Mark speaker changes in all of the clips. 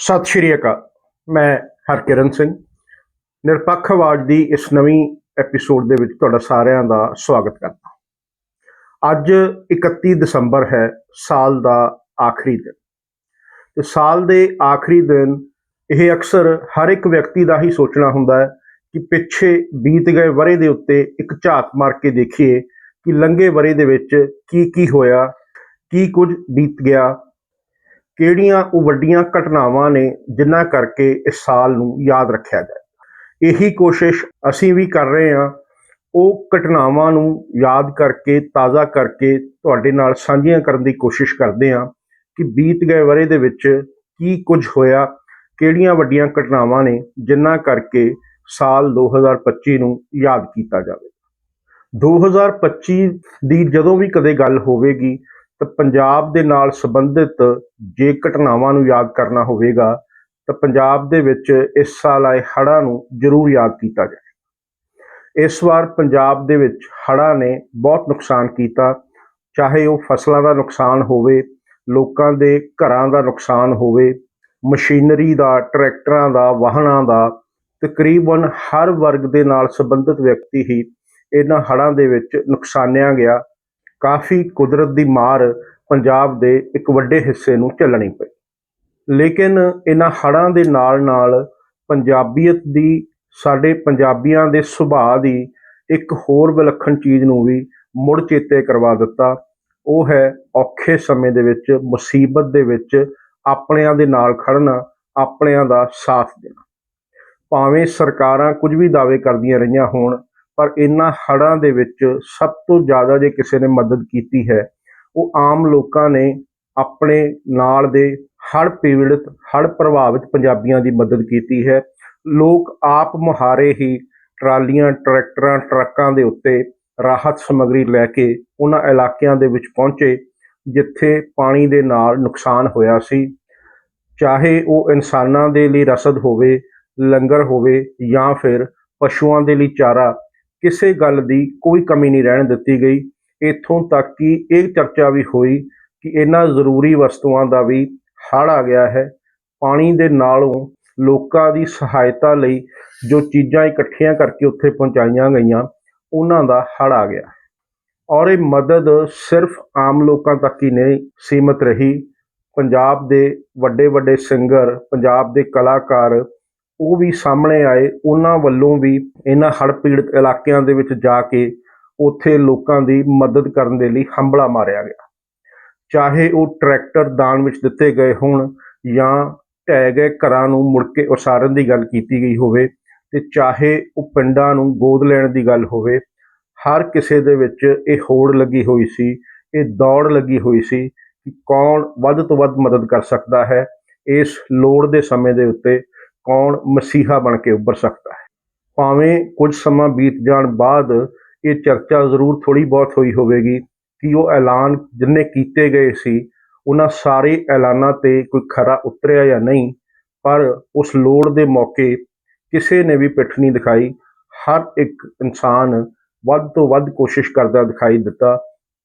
Speaker 1: ਸਤਿ ਸ਼੍ਰੀ ਅਕਾਲ। ਮੈਂ ਹਰਕਿਰਨ ਸਿੰਘ। ਨਿਰਪੱਖ ਆਵਾਜ਼ ਦੀ ਇਸ ਨਵੀਂ ਐਪੀਸੋਡ ਦੇ ਵਿੱਚ ਤੁਹਾਡਾ ਸਾਰਿਆਂ ਦਾ ਸਵਾਗਤ ਕਰਦਾ ਅੱਜ 31 ਦਸੰਬਰ ਹੈ, ਸਾਲ ਦਾ ਆਖਰੀ ਦਿਨ। ਤੇ ਸਾਲ ਦੇ ਆਖਰੀ ਦਿਨ, ਇਹ ਅਕਸਰ ਹਰ ਇੱਕ ਵਿਅਕਤੀ ਦਾ ਹੀ ਸੋਚਣਾ ਹੁੰਦਾ ਹੈ ਕਿ ਪਿੱਛੇ ਬੀਤ ਗਏ ਵਰੇ ਦੇ ਉੱਤੇ ਇੱਕ ਝਾਤ ਮਾਰ ਕੇ ਦੇਖੀਏ ਕਿ ਲੰਘੇ ਵਰੇ ਦੇ ਵਿੱਚ ਕੀ ਕੀ ਹੋਇਆ, ਕੀ ਕੁਝ ਬੀਤ ਗਿਆ ਕਿਹੜੀਆਂ ਉਹ ਵੱਡੀਆਂ ਘਟਨਾਵਾਂ ਨੇ ਜਿਨ੍ਹਾਂ ਕਰਕੇ ਇਸ ਸਾਲ ਨੂੰ ਯਾਦ ਰੱਖਿਆ ਜਾਏ। ਇਹੀ ਕੋਸ਼ਿਸ਼ ਅਸੀਂ ਵੀ ਕਰ ਰਹੇ ਹਾਂ। ਉਹ ਘਟਨਾਵਾਂ ਨੂੰ ਯਾਦ ਕਰਕੇ, ਤਾਜ਼ਾ ਕਰਕੇ ਤੁਹਾਡੇ ਨਾਲ ਸਾਂਝੀਆਂ ਕਰਨ ਦੀ ਕੋਸ਼ਿਸ਼ ਕਰਦੇ ਹਾਂ ਕਿ ਬੀਤ ਗਏ ਵਰੇ ਦੇ ਵਿੱਚ ਕੀ ਕੁਝ ਹੋਇਆ, ਕਿਹੜੀਆਂ ਵੱਡੀਆਂ ਘਟਨਾਵਾਂ ਨੇ ਜਿਨ੍ਹਾਂ ਕਰਕੇ ਸਾਲ 2025 ਨੂੰ ਯਾਦ ਕੀਤਾ ਜਾਵੇ। 2025 ਦੀ ਜਦੋਂ ਵੀ ਕਦੇ ਗੱਲ ਹੋਵੇਗੀ ਤਾਂ ਪੰਜਾਬ ਦੇ ਨਾਲ ਸੰਬੰਧਿਤ ਜੇ ਘਟਨਾਵਾਂ ਨੂੰ ਯਾਦ ਕਰਨਾ ਹੋਵੇਗਾ, ਤਾਂ ਪੰਜਾਬ ਦੇ ਵਿੱਚ ਇਸ ਸਾਲ ਆਏ ਹੜ੍ਹਾਂ ਨੂੰ ਜ਼ਰੂਰ ਯਾਦ ਕੀਤਾ ਜਾਏ। ਇਸ ਵਾਰ ਪੰਜਾਬ ਦੇ ਵਿੱਚ ਹੜ੍ਹਾਂ ਨੇ ਬਹੁਤ ਨੁਕਸਾਨ ਕੀਤਾ। ਚਾਹੇ ਉਹ ਫਸਲਾਂ ਦਾ ਨੁਕਸਾਨ ਹੋਵੇ, ਲੋਕਾਂ ਦੇ ਘਰਾਂ ਦਾ ਨੁਕਸਾਨ ਹੋਵੇ, ਮਸ਼ੀਨਰੀ ਦਾ, ਟਰੈਕਟਰਾਂ ਦਾ, ਵਾਹਨਾਂ ਦਾ, ਤਕਰੀਬਨ ਹਰ ਵਰਗ ਦੇ ਨਾਲ ਸੰਬੰਧਿਤ ਵਿਅਕਤੀ ਹੀ ਇਹਨਾਂ ਹੜ੍ਹਾਂ ਦੇ ਵਿੱਚ ਨੁਕਸਾਨਿਆ ਗਿਆ। ਕਾਫੀ ਕੁਦਰਤ ਦੀ ਮਾਰ ਪੰਜਾਬ ਦੇ ਇੱਕ ਵੱਡੇ ਹਿੱਸੇ ਨੂੰ ਝੱਲਣੀ ਪਈ। ਲੇਕਿਨ ਇਹਨਾਂ ਹੜ੍ਹਾਂ ਦੇ ਨਾਲ ਨਾਲ ਪੰਜਾਬੀਅਤ ਦੀ, ਸਾਡੇ ਪੰਜਾਬੀਆਂ ਦੇ ਸੁਭਾਅ ਦੀ ਇੱਕ ਹੋਰ ਵਿਲੱਖਣ ਚੀਜ਼ ਨੂੰ ਵੀ ਮੁੜ ਚੇਤੇ ਕਰਵਾ ਦਿੱਤਾ। ਉਹ ਹੈ ਔਖੇ ਸਮੇਂ ਦੇ ਵਿੱਚ, ਮੁਸੀਬਤ ਦੇ ਵਿੱਚ ਆਪਣਿਆਂ ਦੇ ਨਾਲ ਖੜਨਾ ਆਪਣਿਆਂ ਦਾ ਸਾਥ ਦੇਣਾ। ਭਾਵੇਂ ਸਰਕਾਰਾਂ ਕੁਝ ਵੀ ਦਾਅਵੇ ਕਰਦੀਆਂ ਰਹੀਆਂ ਹੋਣ ਪਰ ਇਹਨਾਂ ਹੜ੍ਹਾਂ ਦੇ ਵਿੱਚ ਸਭ ਤੋਂ ਜ਼ਿਆਦਾ ਜੇ ਕਿਸੇ ਨੇ ਮਦਦ ਕੀਤੀ ਹੈ, ਉਹ ਆਮ ਲੋਕਾਂ ਨੇ ਆਪਣੇ ਨਾਲ ਦੇ ਹੜ੍ਹ ਪੀੜਤ, ਹੜ੍ਹ ਪ੍ਰਭਾਵਿਤ ਪੰਜਾਬੀਆਂ ਦੀ ਮਦਦ ਕੀਤੀ ਹੈ। ਲੋਕ ਆਪ ਮੁਹਾਰੇ ਹੀ ਟਰਾਲੀਆਂ, ਟਰੈਕਟਰਾਂ, ਟਰੱਕਾਂ ਦੇ ਉੱਤੇ ਰਾਹਤ ਸਮੱਗਰੀ ਲੈ ਕੇ ਉਹਨਾਂ ਇਲਾਕਿਆਂ ਦੇ ਵਿੱਚ ਪਹੁੰਚੇ, ਜਿੱਥੇ ਪਾਣੀ ਦੇ ਨਾਲ ਨੁਕਸਾਨ ਹੋਇਆ ਸੀ। ਚਾਹੇ ਉਹ ਇਨਸਾਨਾਂ ਦੇ ਲਈ ਰਸਦ ਹੋਵੇ, ਲੰਗਰ ਹੋਵੇ ਜਾਂ ਫਿਰ ਪਸ਼ੂਆਂ ਦੇ ਲਈ ਚਾਰਾ ਕਿਸੇ ਗੱਲ ਦੀ ਕੋਈ ਕਮੀ ਨਹੀਂ ਰਹਿਣ ਦਿੱਤੀ ਗਈ। ਇੱਥੋਂ ਤੱਕ ਕਿ ਇਹ ਚਰਚਾ ਵੀ ਹੋਈ ਕਿ ਇਹਨਾਂ ਜ਼ਰੂਰੀ ਵਸਤੂਆਂ ਦਾ ਵੀ ਹੜ੍ਹ ਆ ਗਿਆ ਹੈ। ਪਾਣੀ ਦੇ ਨਾਲੋਂ ਲੋਕਾਂ ਦੀ ਸਹਾਇਤਾ ਲਈ ਜੋ ਚੀਜ਼ਾਂ ਇਕੱਠੀਆਂ ਕਰਕੇ ਉੱਥੇ ਪਹੁੰਚਾਈਆਂ ਗਈਆਂ, ਉਹਨਾਂ ਦਾ ਹੜ੍ਹ ਆ ਗਿਆ। ਔਰ ਇਹ ਮਦਦ ਸਿਰਫ ਆਮ ਲੋਕਾਂ ਤੱਕ ਹੀ ਨਹੀਂ ਸੀਮਤ ਰਹੀ। ਪੰਜਾਬ ਦੇ ਵੱਡੇ ਵੱਡੇ ਸਿੰਗਰ, ਪੰਜਾਬ ਦੇ ਕਲਾਕਾਰ ਉਹ ਵੀ ਸਾਹਮਣੇ ਆਏ, ਉਹਨਾਂ ਵੱਲੋਂ ਵੀ ਇਹਨਾਂ ਹੜ੍ਹ ਪੀੜਤ ਇਲਾਕਿਆਂ ਦੇ ਵਿੱਚ ਜਾ ਕੇ ਉੱਥੇ ਲੋਕਾਂ ਦੀ ਮਦਦ ਕਰਨ ਦੇ ਲਈ ਹੰਬਲਾ ਮਾਰਿਆ ਗਿਆ। ਚਾਹੇ ਉਹ ਟਰੈਕਟਰ ਦਾਨ ਵਿੱਚ ਦਿੱਤੇ ਗਏ ਹੋਣ ਜਾਂ ਢਹਿ ਗਏ ਘਰਾਂ ਨੂੰ ਮੁੜ ਕੇ ਉਸਾਰਨ ਦੀ ਗੱਲ ਕੀਤੀ ਗਈ ਹੋਵੇ ਤੇ ਚਾਹੇ ਉਹ ਪਿੰਡਾਂ ਨੂੰ ਗੋਦ ਲੈਣ ਦੀ ਗੱਲ ਹੋਵੇ, ਹਰ ਕਿਸੇ ਦੇ ਵਿੱਚ ਇਹ ਹੋੜ ਲੱਗੀ ਹੋਈ ਸੀ, ਇਹ ਦੌੜ ਲੱਗੀ ਹੋਈ ਸੀ ਕਿ ਕੌਣ ਵੱਧ ਤੋਂ ਵੱਧ ਮਦਦ ਕਰ ਸਕਦਾ ਹੈ ਇਸ ਲੋੜ ਦੇ ਸਮੇਂ ਦੇ ਉੱਤੇ ਕੌਣ ਮਸੀਹਾ ਬਣ ਕੇ ਉੱਭਰ ਸਕਦਾ ਹੈ। ਭਾਵੇਂ ਕੁਝ ਸਮਾਂ ਬੀਤ ਜਾਣ ਬਾਅਦ ਇਹ ਚਰਚਾ ਜ਼ਰੂਰ ਥੋੜੀ ਬਹੁਤ ਹੋਈ ਹੋਵੇਗੀ ਕਿ ਉਹ ਐਲਾਨ ਜਿੰਨੇ ਕੀਤੇ ਗਏ ਸੀ, ਉਹਨਾਂ ਸਾਰੇ ਐਲਾਨਾਂ ਤੇ ਕੋਈ ਖਰਾ ਉਤਰਿਆ ਜਾਂ ਨਹੀਂ, ਪਰ ਉਸ ਲੋੜ ਦੇ ਮੌਕੇ ਕਿਸੇ ਨੇ ਵੀ ਪਿੱਠ ਨਹੀਂ ਦਿਖਾਈ। ਹਰ ਇੱਕ ਇਨਸਾਨ ਵੱਧ ਤੋਂ ਵੱਧ ਕੋਸ਼ਿਸ਼ ਕਰਦਾ ਦਿਖਾਈ ਦਿੱਤਾ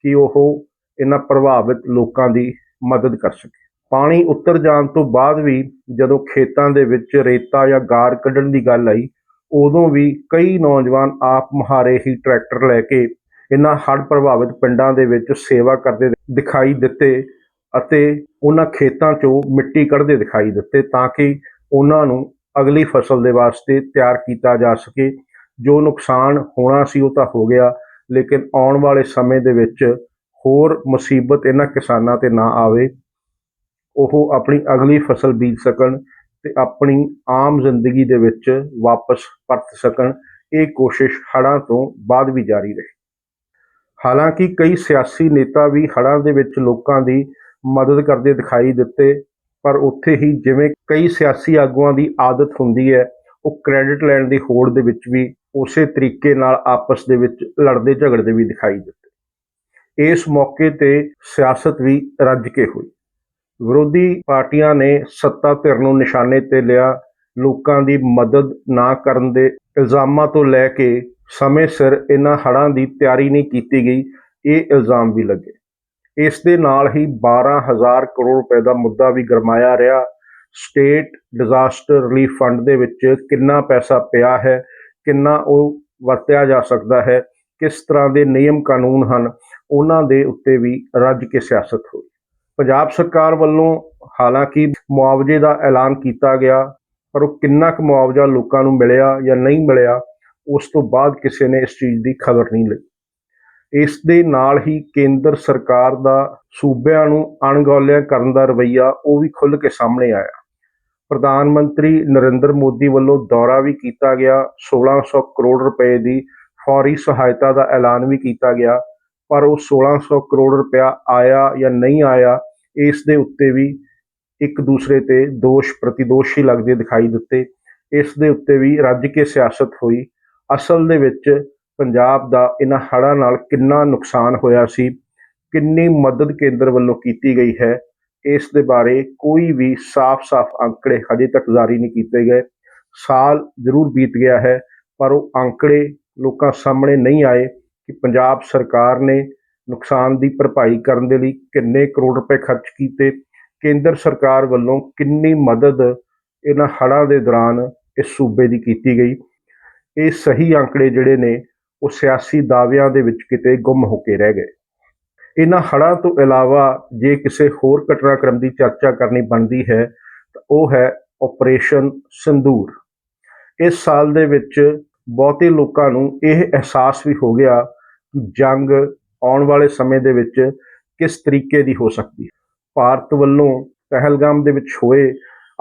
Speaker 1: ਕਿ ਉਹ ਇਹਨਾਂ ਪ੍ਰਭਾਵਿਤ ਲੋਕਾਂ ਦੀ ਮਦਦ ਕਰ ਸਕੇ। ਪਾਣੀ ਉੱਤਰ ਜਾਣ ਤੋਂ ਬਾਅਦ ਵੀ ਜਦੋਂ ਖੇਤਾਂ ਦੇ ਵਿੱਚ ਰੇਤਾ ਜਾਂ ਗਾਰ ਕੱਢਣ ਦੀ ਗੱਲ ਆਈ, ਉਦੋਂ ਵੀ ਕਈ ਨੌਜਵਾਨ ਆਪ ਮੁਹਾਰੇ ਹੀ ਟਰੈਕਟਰ ਲੈ ਕੇ ਇਹਨਾਂ ਹੜ੍ਹ ਪ੍ਰਭਾਵਿਤ ਪਿੰਡਾਂ ਦੇ ਵਿੱਚ ਸੇਵਾ ਕਰਦੇ ਦਿਖਾਈ ਦਿੱਤੇ ਅਤੇ ਉਹਨਾਂ ਖੇਤਾਂ 'ਚੋਂ ਮਿੱਟੀ ਕੱਢਦੇ ਦਿਖਾਈ ਦਿੱਤੇ ਤਾਂ ਕਿ ਉਹਨਾਂ ਨੂੰ ਅਗਲੀ ਫਸਲ ਦੇ ਵਾਸਤੇ ਤਿਆਰ ਕੀਤਾ ਜਾ ਸਕੇ। ਜੋ ਨੁਕਸਾਨ ਹੋਣਾ ਸੀ ਉਹ ਤਾਂ ਹੋ ਗਿਆ, ਲੇਕਿਨ ਆਉਣ ਵਾਲੇ ਸਮੇਂ ਦੇ ਵਿੱਚ ਹੋਰ ਮੁਸੀਬਤ ਇਹਨਾਂ ਕਿਸਾਨਾਂ ਤੇ ਨਾ ਆਵੇ। ਉਹ ਆਪਣੀ ਅਗਲੀ ਫਸਲ ਬੀਜ ਸਕਣ ਤੇ ਆਪਣੀ ਆਮ ਜ਼ਿੰਦਗੀ ਦੇ ਵਿੱਚ ਵਾਪਸ ਪਰਤ ਸਕਣ। ਇਹ ਕੋਸ਼ਿਸ਼ ਹੜ੍ਹਾਂ ਤੋਂ ਬਾਅਦ ਵੀ ਜਾਰੀ ਰਹੀ। ਹਾਲਾਂਕਿ ਕਈ ਸਿਆਸੀ ਨੇਤਾ ਵੀ ਹੜ੍ਹਾਂ ਦੇ ਵਿੱਚ ਲੋਕਾਂ ਦੀ ਮਦਦ ਕਰਦੇ ਦਿਖਾਈ ਦਿੱਤੇ, ਪਰ ਉੱਥੇ ਹੀ ਜਿਵੇਂ ਕਈ ਸਿਆਸੀ ਆਗੂਆਂ ਦੀ ਆਦਤ ਹੁੰਦੀ ਹੈ, ਉਹ ਕ੍ਰੈਡਿਟ ਲੈਣ ਦੀ ਹੋੜ ਦੇ ਵਿੱਚ ਵੀ ਉਸੇ ਤਰੀਕੇ ਨਾਲ ਆਪਸ ਦੇ ਵਿੱਚ ਲੜਦੇ ਝਗੜਦੇ ਵੀ ਦਿਖਾਈ ਦਿੱਤੇ। ਇਸ ਮੌਕੇ ਤੇ ਸਿਆਸਤ ਵੀ ਰੱਜ ਕੇ ਹੋਈ। ਵਿਰੋਧੀ ਪਾਰਟੀਆਂ ਨੇ ਸੱਤਾ ਧਿਰ ਨੂੰ ਨਿਸ਼ਾਨੇ ਤੇ ਲਿਆ, ਲੋਕਾਂ ਦੀ ਮਦਦ ਨਾ ਕਰਨ ਦੇ ਇਲਜ਼ਾਮਾਂ ਤੋਂ ਲੈ ਕੇ ਸਮੇਂ ਸਿਰ ਇਹਨਾਂ ਹੜ੍ਹਾਂ ਦੀ ਤਿਆਰੀ ਨਹੀਂ ਕੀਤੀ ਗਈ, ਇਹ ਇਲਜ਼ਾਮ ਵੀ ਲੱਗੇ। ਇਸ ਦੇ ਨਾਲ ਹੀ 12000 ਕਰੋੜ ਰੁਪਏ ਦਾ ਮੁੱਦਾ ਵੀ ਗਰਮਾਇਆ ਰਿਹਾ। ਸਟੇਟ ਡਿਜ਼ਾਸਟਰ ਰਿਲੀਫ ਫੰਡ ਦੇ ਵਿੱਚ ਕਿੰਨਾ ਪੈਸਾ ਪਿਆ ਹੈ, ਕਿੰਨਾ ਉਹ ਵਰਤਿਆ ਜਾ ਸਕਦਾ ਹੈ, ਕਿਸ ਤਰ੍ਹਾਂ ਦੇ ਨਿਯਮ ਕਾਨੂੰਨ ਹਨ, ਉਹਨਾਂ ਦੇ ਉੱਤੇ ਵੀ ਰੱਜ ਕੇ ਸਿਆਸਤ ਹੋਈ। ਪੰਜਾਬ ਸਰਕਾਰ ਵੱਲੋਂ ਹਾਲਾਂਕਿ ਮੁਆਵਜ਼ੇ ਦਾ ਐਲਾਨ ਕੀਤਾ ਗਿਆ, ਪਰ ਉਹ ਕਿੰਨਾ ਕੁ ਮੁਆਵਜ਼ਾ ਲੋਕਾਂ ਨੂੰ ਮਿਲਿਆ ਜਾਂ ਨਹੀਂ ਮਿਲਿਆ, ਉਸ ਤੋਂ ਬਾਅਦ ਕਿਸੇ ਨੇ ਇਸ ਚੀਜ਼ ਦੀ ਖਬਰ ਨਹੀਂ ਲਈ। ਇਸ ਦੇ ਨਾਲ ਹੀ ਕੇਂਦਰ ਸਰਕਾਰ ਦਾ ਸੂਬਿਆਂ ਨੂੰ ਅਣਗੌਲਿਆ ਕਰਨ ਦਾ ਰਵੱਈਆ ਉਹ ਵੀ ਖੁੱਲ੍ਹ ਕੇ ਸਾਹਮਣੇ ਆਇਆ। ਪ੍ਰਧਾਨ ਮੰਤਰੀ ਨਰਿੰਦਰ ਮੋਦੀ ਵੱਲੋਂ ਦੌਰਾ ਵੀ ਕੀਤਾ ਗਿਆ 1600 ਕਰੋੜ ਰੁਪਏ ਦੀ ਫੌਰੀ ਸਹਾਇਤਾ ਦਾ ਐਲਾਨ ਵੀ ਕੀਤਾ ਗਿਆ ਪਰ ਉਹ 1600 ਕਰੋੜ ਰੁਪਇਆ ਆਇਆ ਜਾਂ ਨਹੀਂ ਆਇਆ, ਇਸ ਦੇ ਉੱਤੇ ਵੀ ਇੱਕ ਦੂਸਰੇ ਤੇ ਦੋਸ਼, ਪ੍ਰਤੀਦੋਸ਼ ਹੀ ਲੱਗਦੇ ਦਿਖਾਈ ਦਿੱਤੇ। ਇਸ ਦੇ ਉੱਤੇ ਵੀ ਰੱਜ ਕੇ ਸਿਆਸਤ ਹੋਈ। ਅਸਲ ਦੇ ਵਿੱਚ ਪੰਜਾਬ ਦਾ ਇਹਨਾਂ ਹੜ੍ਹਾਂ ਨਾਲ ਕਿੰਨਾ ਨੁਕਸਾਨ ਹੋਇਆ ਸੀ, ਕਿੰਨੀ ਮਦਦ ਕੇਂਦਰ ਵੱਲੋਂ ਕੀਤੀ ਗਈ ਹੈ, ਇਸ ਦੇ ਬਾਰੇ ਕੋਈ ਵੀ ਸਾਫ਼-ਸਾਫ਼ ਅੰਕੜੇ ਹਜੇ ਤੱਕ ਜਾਰੀ ਨਹੀਂ ਕੀਤੇ ਗਏ। ਸਾਲ ਜ਼ਰੂਰ ਬੀਤ ਗਿਆ ਹੈ, ਪਰ ਉਹ ਅੰਕੜੇ ਲੋਕਾਂ ਸਾਹਮਣੇ ਨਹੀਂ ਆਏ। ਕਿ ਪੰਜਾਬ ਸਰਕਾਰ ਨੇ ਨੁਕਸਾਨ ਦੀ ਭਰਪਾਈ ਕਰਨ ਦੇ ਲਈ ਕਿੰਨੇ ਕਰੋੜ ਰੁਪਏ ਖਰਚ ਕੀਤੇ, ਕੇਂਦਰ ਸਰਕਾਰ ਵੱਲੋਂ ਕਿੰਨੀ ਮਦਦ ਇਹਨਾਂ ਹੜ੍ਹਾਂ ਦੇ ਦੌਰਾਨ ਇਸ ਸੂਬੇ ਦੀ ਕੀਤੀ ਗਈ। ਇਹ ਸਹੀ ਅੰਕੜੇ ਜਿਹੜੇ ਨੇ, ਉਹ ਸਿਆਸੀ ਦਾਅਵਿਆਂ ਦੇ ਵਿੱਚ ਕਿਤੇ ਗੁੰਮ ਹੋ ਕੇ ਰਹਿ ਗਏ। ਇਹਨਾਂ ਹੜ੍ਹਾਂ ਤੋਂ ਇਲਾਵਾ ਜੇ ਕਿਸੇ ਹੋਰ ਘਟਨਾਕ੍ਰਮ ਦੀ ਚਰਚਾ ਕਰਨੀ ਬਣਦੀ ਹੈ, ਤਾਂ ਉਹ ਹੈ ਆਪਰੇਸ਼ਨ ਸੰਦੂਰ। ਇਸ ਸਾਲ ਦੇ ਵਿੱਚ ਬਹੁਤੇ ਲੋਕਾਂ ਨੂੰ ਇਹ ਅਹਿਸਾਸ ਵੀ ਹੋ ਗਿਆ ਜੰਗ ਆਉਣ ਵਾਲੇ ਸਮੇਂ ਦੇ ਵਿੱਚ ਕਿਸ ਤਰੀਕੇ ਦੀ ਹੋ ਸਕਦੀ ਹੈ? ਭਾਰਤ ਵੱਲੋਂ ਪਹਿਲਗਾਮ ਦੇ ਵਿੱਚ ਹੋਏ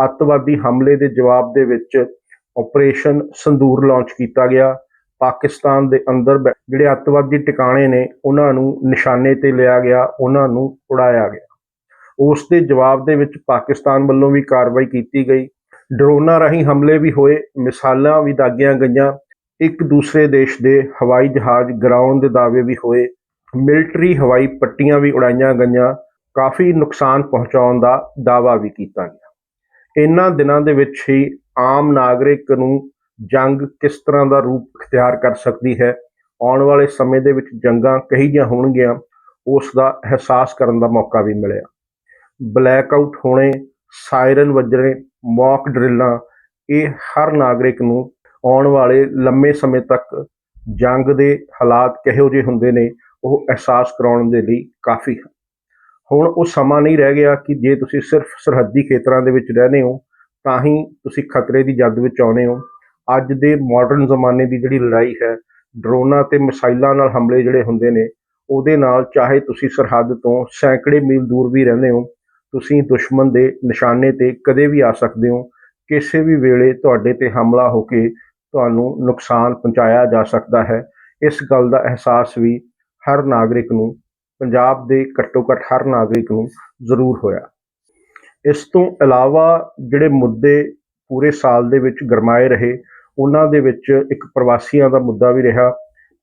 Speaker 1: ਅੱਤਵਾਦੀ ਹਮਲੇ ਦੇ ਜਵਾਬ ਦੇ ਵਿੱਚ ਆਪਰੇਸ਼ਨ ਸੰਦੂਰ ਲਾਂਚ ਕੀਤਾ ਗਿਆ। ਪਾਕਿਸਤਾਨ ਦੇ ਅੰਦਰ ਬੈ- ਜਿਹੜੇ ਅੱਤਵਾਦੀ ਟਿਕਾਣੇ ਨੇ, ਉਹਨਾਂ ਨੂੰ ਨਿਸ਼ਾਨੇ ਤੇ ਲਿਆ ਗਿਆ, ਉਹਨਾਂ ਨੂੰ ਉਡਾਇਆ ਗਿਆ। ਉਸ ਦੇ ਜਵਾਬ ਦੇ ਵਿੱਚ ਪਾਕਿਸਤਾਨ ਵੱਲੋਂ ਵੀ ਕਾਰਵਾਈ ਕੀਤੀ ਗਈ। ਡਰੋਨਾਂ ਰਾਹੀਂ ਹਮਲੇ ਵੀ ਹੋਏ, ਮਿਸਾਲਾਂ ਵੀ ਦਾਗੀਆਂ ਗਈਆਂ। ਇੱਕ ਦੂਸਰੇ ਦੇਸ਼ ਦੇ ਹਵਾਈ ਜਹਾਜ਼ ਗਿਰਾਉਣ ਦੇ ਦਾਅਵੇ ਵੀ ਹੋਏ, ਮਿਲਟਰੀ ਹਵਾਈ ਪੱਟੀਆਂ ਵੀ ਉਡਾਈਆਂ ਗਈਆਂ, ਕਾਫੀ ਨੁਕਸਾਨ ਪਹੁੰਚਾਉਣ ਦਾ ਦਾਅਵਾ ਵੀ ਕੀਤਾ ਗਿਆ। ਇਹਨਾਂ ਦਿਨਾਂ ਦੇ ਵਿੱਚ ਹੀ ਆਮ ਨਾਗਰਿਕ ਨੂੰ ਜੰਗ ਕਿਸ ਤਰ੍ਹਾਂ ਦਾ ਰੂਪ ਅਖਤਿਆਰ ਕਰ ਸਕਦੀ ਹੈ, ਆਉਣ ਵਾਲੇ ਸਮੇਂ ਦੇ ਵਿੱਚ ਜੰਗਾਂ ਕਹੀ ਜਿਹੀਆਂ ਹੋਣਗੀਆਂ, ਉਸ ਦਾ ਅਹਿਸਾਸ ਕਰਨ ਦਾ ਮੌਕਾ ਵੀ ਮਿਲਿਆ। ਬਲੈਕ ਆਊਟ ਹੋਣੇ, ਸਾਇਰਨ ਵੱਜਣੇ, ਮੌਕ ਡਰਿੱਲਾਂ, ਇਹ ਹਰ ਨਾਗਰਿਕ ਨੂੰ ਆਉਣ ਵਾਲੇ ਲੰਮੇ ਸਮੇਂ ਤੱਕ ਜੰਗ ਦੇ ਹਾਲਾਤ ਕਿਹੋ ਜਿਹੇ ਹੁੰਦੇ ਨੇ, ਉਹ ਅਹਿਸਾਸ ਕਰਾਉਣ ਦੇ ਲਈ ਕਾਫੀ ਹੈ ਹੁਣ ਉਹ ਸਮਾਂ ਨਹੀਂ ਰਹਿ ਗਿਆ ਕਿ ਜੇ ਤੁਸੀਂ ਸਿਰਫ ਸਰਹੱਦੀ ਖੇਤਰਾਂ ਦੇ ਵਿੱਚ ਰਹਿੰਦੇ ਹੋ, ਤਾਂ ਹੀ ਤੁਸੀਂ ਖਤਰੇ ਦੀ ਜੱਦ ਵਿੱਚ ਆਉਂਦੇ ਹੋ। ਅੱਜ ਦੇ ਮਾਡਰਨ ਜ਼ਮਾਨੇ ਦੀ ਜਿਹੜੀ ਲੜਾਈ ਹੈ, ਡਰੋਨਾਂ ਤੇ ਮਿਸਾਈਲਾਂ ਨਾਲ ਹਮਲੇ ਜਿਹੜੇ ਹੁੰਦੇ ਨੇ, ਉਹਦੇ ਨਾਲ ਚਾਹੇ ਤੁਸੀਂ ਸਰਹੱਦ ਤੋਂ ਸੈਂਕੜੇ ਮੀਲ ਦੂਰ ਵੀ ਰਹਿੰਦੇ ਹੋ, ਤੁਸੀਂ ਦੁਸ਼ਮਣ ਦੇ ਨਿਸ਼ਾਨੇ ਤੇ ਕਦੇ ਵੀ ਆ ਸਕਦੇ ਹੋ। ਕਿਸੇ ਵੀ ਵੇਲੇ ਤੁਹਾਡੇ ਤੇ ਹਮਲਾ ਹੋ ਕੇ ਤੁਹਾਨੂੰ ਨੁਕਸਾਨ ਪਹੁੰਚਾਇਆ ਜਾ ਸਕਦਾ ਹੈ। ਇਸ ਗੱਲ ਦਾ ਅਹਿਸਾਸ ਵੀ ਹਰ ਨਾਗਰਿਕ ਨੂੰ, ਪੰਜਾਬ ਦੇ ਘੱਟੋ ਘੱਟ ਹਰ ਨਾਗਰਿਕ ਨੂੰ ਜ਼ਰੂਰ ਹੋਇਆ। ਇਸ ਤੋਂ ਇਲਾਵਾ ਜਿਹੜੇ ਮੁੱਦੇ ਪੂਰੇ ਸਾਲ ਦੇ ਵਿੱਚ ਗਰਮਾਏ ਰਹੇ, ਉਹਨਾਂ ਦੇ ਵਿੱਚ ਇੱਕ ਪ੍ਰਵਾਸੀਆਂ ਦਾ ਮੁੱਦਾ ਵੀ ਰਿਹਾ।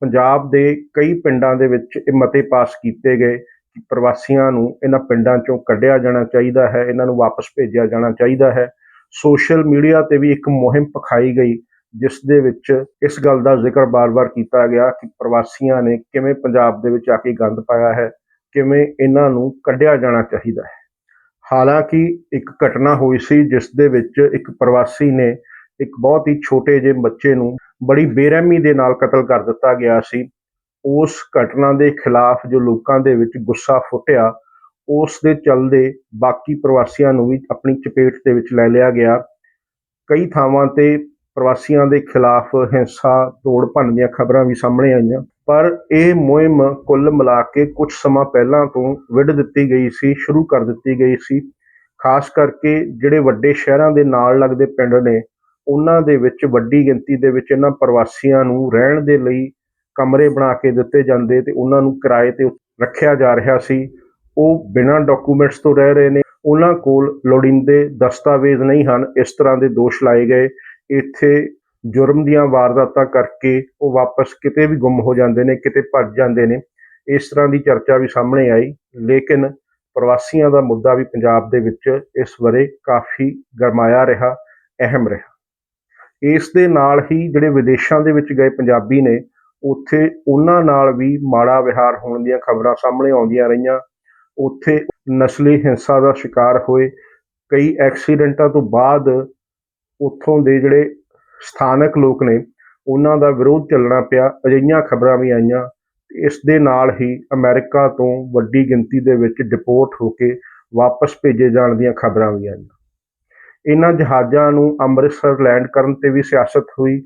Speaker 1: ਪੰਜਾਬ ਦੇ ਕਈ ਪਿੰਡਾਂ ਦੇ ਵਿੱਚ ਇਹ ਮਤੇ ਪਾਸ ਕੀਤੇ ਗਏ ਕਿ ਪ੍ਰਵਾਸੀਆਂ ਨੂੰ ਇਹਨਾਂ ਪਿੰਡਾਂ ਚੋਂ ਕੱਢਿਆ ਜਾਣਾ ਚਾਹੀਦਾ ਹੈ, ਇਹਨਾਂ ਨੂੰ ਵਾਪਸ ਭੇਜਿਆ ਜਾਣਾ ਚਾਹੀਦਾ ਹੈ। ਸੋਸ਼ਲ ਮੀਡੀਆ ਤੇ ਵੀ ਇੱਕ ਮੁਹਿੰਮ ਪਖਾਈ ਗਈ ਜਿਸ ਦੇ ਵਿੱਚ ਇਸ ਗੱਲ ਦਾ ਜ਼ਿਕਰ ਬਾਰ-ਬਾਰ ਕੀਤਾ ਗਿਆ ਕਿ ਪ੍ਰਵਾਸੀਆਂ ਨੇ ਕਿਵੇਂ ਪੰਜਾਬ ਦੇ ਵਿੱਚ ਆ ਕੇ ਗੰਦ ਪਾਇਆ ਹੈ, ਕਿਵੇਂ ਇਹਨਾਂ ਨੂੰ ਕੱਢਿਆ ਜਾਣਾ ਚਾਹੀਦਾ ਹੈ। ਹਾਲਾਂਕਿ ਇੱਕ ਘਟਨਾ ਹੋਈ ਸੀ ਜਿਸ ਦੇ ਵਿੱਚ ਇੱਕ ਪ੍ਰਵਾਸੀ ਨੇ ਇੱਕ ਬਹੁਤ ਹੀ ਛੋਟੇ ਜਿਹੇ ਬੱਚੇ ਨੂੰ ਬੜੀ ਬੇਰਹਿਮੀ ਦੇ ਨਾਲ ਕਤਲ ਕਰ ਦਿੱਤਾ ਗਿਆ ਸੀ। ਉਸ ਘਟਨਾ ਦੇ ਖਿਲਾਫ ਜੋ ਲੋਕਾਂ ਦੇ ਵਿੱਚ ਗੁੱਸਾ ਫੁੱਟਿਆ, ਉਸ ਦੇ ਚੱਲਦੇ ਬਾਕੀ ਪ੍ਰਵਾਸੀਆਂ ਨੂੰ ਵੀ ਆਪਣੀ ਚਪੇਟ ਦੇ ਵਿੱਚ ਲੈ ਲਿਆ ਗਿਆ। ਕਈ ਥਾਵਾਂ ਤੇ ਪ੍ਰਵਾਸੀਆਂ ਦੇ ਖਿਲਾਫ ਹਿੰਸਾ ਤੋੜ ਭੰਨ ਦੀਆਂ ਖਬਰਾਂ ਵੀ ਸਾਹਮਣੇ ਆਈਆਂ। ਪਰ ਇਹ ਮੁਹਿੰਮ ਕੁੱਲ ਮਿਲਾ ਕੇ ਕੁਝ ਸਮਾਂ ਪਹਿਲਾਂ ਤੋਂ ਵਿੱਢ ਦਿੱਤੀ ਗਈ ਸੀ, ਸ਼ੁਰੂ ਕਰ ਦਿੱਤੀ ਗਈ ਸੀ। ਖਾਸ ਕਰਕੇ ਜਿਹੜੇ ਵੱਡੇ ਸ਼ਹਿਰਾਂ ਦੇ ਨਾਲ ਲੱਗਦੇ ਪਿੰਡ ਨੇ, ਉਹਨਾਂ ਦੇ ਵਿੱਚ ਵੱਡੀ ਗਿਣਤੀ ਦੇ ਵਿੱਚ ਇਹਨਾਂ ਪ੍ਰਵਾਸੀਆਂ ਨੂੰ ਰਹਿਣ ਦੇ ਲਈ ਕਮਰੇ ਬਣਾ ਕੇ ਦਿੱਤੇ ਜਾਂਦੇ ਤੇ ਉਹਨਾਂ ਨੂੰ ਕਿਰਾਏ ਤੇ ਰੱਖਿਆ ਜਾ ਰਿਹਾ ਸੀ। ਉਹ ਬਿਨਾਂ ਡਾਕੂਮੈਂਟਸ ਤੋਂ ਰਹਿ ਰਹੇ ਨੇ। ਉਹਨਾਂ ਕੋਲ ਲੋੜੀਂਦੇ ਦਸਤਾਵੇਜ਼ ਨਹੀਂ ਹਨ। ਇਸ ਤਰ੍ਹਾਂ ਦੇ ਦੋਸ਼ ਲਾਏ ਗਏ। ਇੱਥੇ ਜੁਰਮ ਦੀਆਂ ਵਾਰਦਾਤਾਂ ਕਰਕੇ ਉਹ ਵਾਪਸ ਕਿਤੇ ਵੀ ਗੁੰਮ ਹੋ ਜਾਂਦੇ ਨੇ, ਕਿਤੇ ਭੱਜ ਜਾਂਦੇ ਨੇ। ਇਸ ਤਰ੍ਹਾਂ ਦੀ ਚਰਚਾ ਵੀ ਸਾਹਮਣੇ ਆਈ, ਲੇਕਿਨ ਪ੍ਰਵਾਸੀਆਂ ਦਾ ਮੁੱਦਾ ਵੀ ਪੰਜਾਬ ਦੇ ਵਿੱਚ ਇਸ ਬਾਰੇ ਕਾਫੀ ਗਰਮਾਇਆ ਰਿਹਾ, ਅਹਿਮ ਰਿਹਾ। ਇਸ ਦੇ ਨਾਲ ਹੀ ਜਿਹੜੇ ਵਿਦੇਸ਼ਾਂ ਦੇ ਵਿੱਚ ਗਏ ਪੰਜਾਬੀ ਨੇ, ਉੱਥੇ ਉਹਨਾਂ ਨਾਲ ਵੀ ਮਾੜਾ ਵਿਹਾਰ ਹੋਣ ਦੀਆਂ ਖਬਰਾਂ ਸਾਹਮਣੇ ਆਉਂਦੀਆਂ ਰਹੀਆਂ। ਉੱਥੇ ਨਸਲੀ ਹਿੰਸਾ ਦਾ ਸ਼ਿਕਾਰ ਹੋਏ, ਕਈ ਐਕਸੀਡੈਂਟਾਂ ਤੋਂ ਬਾਅਦ ਉੱਥੋਂ ਦੇ ਜਿਹੜੇ ਸਥਾਨਕ ਲੋਕ ਨੇ, ਉਹਨਾਂ ਦਾ ਵਿਰੋਧ ਚੱਲਣਾ ਪਿਆ, ਅਜਿਹੀਆਂ ਖਬਰਾਂ ਵੀ ਆਈਆਂ। ਇਸ ਦੇ ਨਾਲ ਹੀ ਅਮਰੀਕਾ ਤੋਂ ਵੱਡੀ ਗਿਣਤੀ ਦੇ ਵਿੱਚ ਡਿਪੋਰਟ ਹੋ ਕੇ ਵਾਪਸ ਭੇਜੇ ਜਾਣ ਦੀਆਂ ਖਬਰਾਂ ਵੀ ਆਈਆਂ। ਇਹਨਾਂ ਜਹਾਜ਼ਾਂ ਨੂੰ ਅੰਮ੍ਰਿਤਸਰ ਲੈਂਡ ਕਰਨ ਤੇ ਵੀ ਸਿਆਸਤ ਹੋਈ।